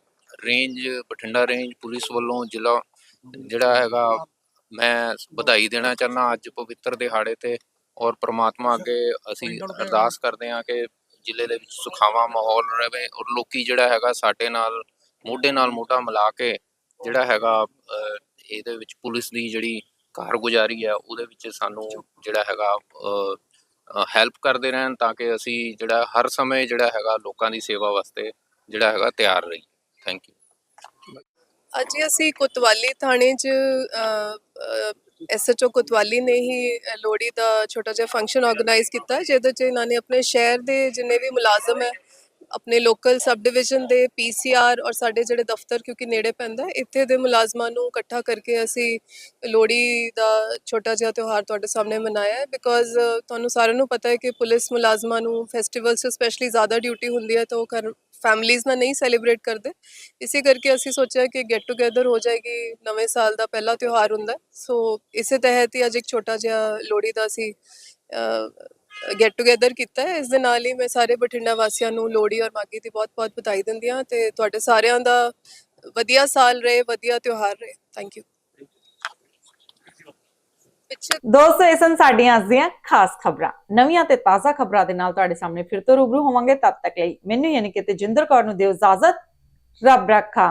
ਰੇਂਜ, ਬਠਿੰਡਾ ਰੇਂਜ ਪੁਲਿਸ ਵੱਲੋਂ ਜ਼ਿਲ੍ਹਾ ਜਿਹੜਾ ਹੈਗਾ ਮੈਂ ਵਧਾਈ ਦੇਣਾ ਚਾਹੁੰਦਾ। ਅੱਜ ਪਵਿੱਤਰ ਦਿਹਾੜੇ ਤੇ ਔਰ ਪ੍ਰਮਾਤਮਾ ਅੱਗੇ ਅਸੀਂ ਅਰਦਾਸ ਕਰਦੇ ਹਾਂ ਕਿ ਜ਼ਿਲ੍ਹੇ ਦੇ ਵਿੱਚ ਸੁਖਾਵਾਂ ਮਾਹੌਲ ਰਹੇ ਔਰ ਲੋਕੀ ਜਿਹੜਾ ਹੈਗਾ ਸਾਡੇ ਨਾਲ ਮੋਢੇ ਨਾਲ ਮੋਢਾ ਮਿਲਾ ਕੇ ਜਿਹੜਾ ਹੈਗਾ ਅਹ, ਇਹਦੇ ਵਿੱਚ ਪੁਲਿਸ ਦੀ ਜਿਹੜੀ ਕਾਰਗੁਜ਼ਾਰੀ ਹੈ ਉਹਦੇ ਵਿੱਚ ਸਾਨੂੰ ਜਿਹੜਾ ਹੈਗਾ ਹੈਲਪ ਕਰਦੇ ਰਹਿਣ ਤਾਂ ਕਿ ਅਸੀਂ ਜਿਹੜਾ ਹਰ ਸਮੇਂ ਜਿਹੜਾ ਹੈਗਾ ਲੋਕਾਂ ਦੀ ਸੇਵਾ ਵਾਸਤੇ ਜਿਹੜਾ ਹੈਗਾ ਤਿਆਰ ਰਹੀ ਥੈਂਕ ਯੂ ਅੱਜ ਅਸੀਂ ਕੋਤਵਾਲੀ ਥਾਣੇ 'ਚ ਐਸਐਚਓ ਕੋਤਵਾਲੀ ਨੇ ਹੀ ਅ, ਲੋਹੜੀ ਦਾ ਛੋਟਾ ਜਿਹਾ ਫੰਕਸ਼ਨ ਆਰਗੇਨਾਈਜ਼ ਕੀਤਾ ਜਿਹਦੇ 'ਚ ਇਹਨਾਂ ਨੇ ਆਪਣੇ ਸ਼ਹਿਰ ਦੇ ਜਿੰਨੇ ਵੀ ਮੁਲਾਜ਼ਮ ਹੈ ਆਪਣੇ ਲੋਕਲ ਸਬ ਡਿਵੀਜ਼ਨ ਦੇ ਪੀਸੀਆਰ ਔਰ ਸਾਡੇ ਜਿਹੜੇ ਦਫ਼ਤਰ ਕਿਉਂਕਿ ਨੇੜੇ ਪੈਂਦਾ ਇੱਥੇ ਦੇ ਮੁਲਾਜ਼ਮਾਂ ਨੂੰ ਇਕੱਠਾ ਕਰਕੇ ਅਸੀਂ ਲੋਹੜੀ ਦਾ ਛੋਟਾ ਜਿਹਾ ਤਿਉਹਾਰ ਤੁਹਾਡੇ ਸਾਹਮਣੇ ਮਨਾਇਆ ਬਿਕੋਜ਼ ਤੁਹਾਨੂੰ ਸਾਰਿਆਂ ਨੂੰ ਪਤਾ ਹੈ ਕਿ ਪੁਲਿਸ ਮੁਲਾਜ਼ਮਾਂ ਨੂੰ ਫੈਸਟੀਵਲਸ 'ਚ ਸਪੈਸ਼ਲੀ ਜ਼ਿਆਦਾ ਡਿਊਟੀ ਹੁੰਦੀ ਹੈ ਤਾਂ ਉਹ ਕਰ ਫੈਮਲੀਜ਼ ਨਾਲ ਨਹੀਂ ਸੈਲੀਬ੍ਰੇਟ ਕਰਦੇ। ਇਸੇ ਕਰਕੇ ਅਸੀਂ ਸੋਚਿਆ ਕਿ ਗੈਟ ਟੂਗੇਦਰ ਹੋ ਜਾਏਗੀ, ਨਵੇਂ ਸਾਲ ਦਾ ਪਹਿਲਾ ਤਿਉਹਾਰ ਹੁੰਦਾ ਸੋ ਇਸੇ ਤਹਿਤ ਹੀ ਅੱਜ ਇੱਕ ਛੋਟਾ ਜਿਹਾ ਲੋਹੜੀ ਦਾ ਅਸੀਂ ਗੈਟ ਟੂਗੇਦਰ ਕੀਤਾ ਹੈ। ਇਸ ਦੇ ਨਾਲ ਹੀ ਮੈਂ ਸਾਰੇ ਬਠਿੰਡਾ ਵਾਸੀਆਂ ਨੂੰ ਲੋਹੜੀ ਔਰ ਮਾਗੀ ਦੀ ਬਹੁਤ-ਬਹੁਤ ਵਧਾਈ ਦਿੰਦੀ ਹਾਂ ਤੇ ਤੁਹਾਡੇ ਸਾਰਿਆਂ ਦਾ ਵਧੀਆ ਸਾਲ ਰਹੇ, ਵਧੀਆ ਤਿਉਹਾਰ ਰਹੇ। ਥੈਂਕ ਯੂ ਦੋਸਤੋ, ਇਹ ਸਨ ਸਾਡੀਆਂ ਅੱਜ ਦੀਆਂ ਖਾਸ ਖਬਰਾਂ। ਨਵੀਆਂ ਤੇ ਤਾਜ਼ਾ ਖਬਰਾਂ ਦੇ ਨਾਲ ਤੁਹਾਡੇ ਸਾਹਮਣੇ ਫਿਰ ਤੋਂ ਰੂਬਰੂ ਹੋਵਾਂਗੇ। ਤਦ ਤੱਕ ਲਈ ਮੈਨੂੰ ਯਾਨੀ ਕਿ ਤੇਜਿੰਦਰ ਕੌਰ ਨੂੰ ਦਿਓ ਇਜਾਜ਼ਤ। ਰੱਬ ਰੱਖਾ।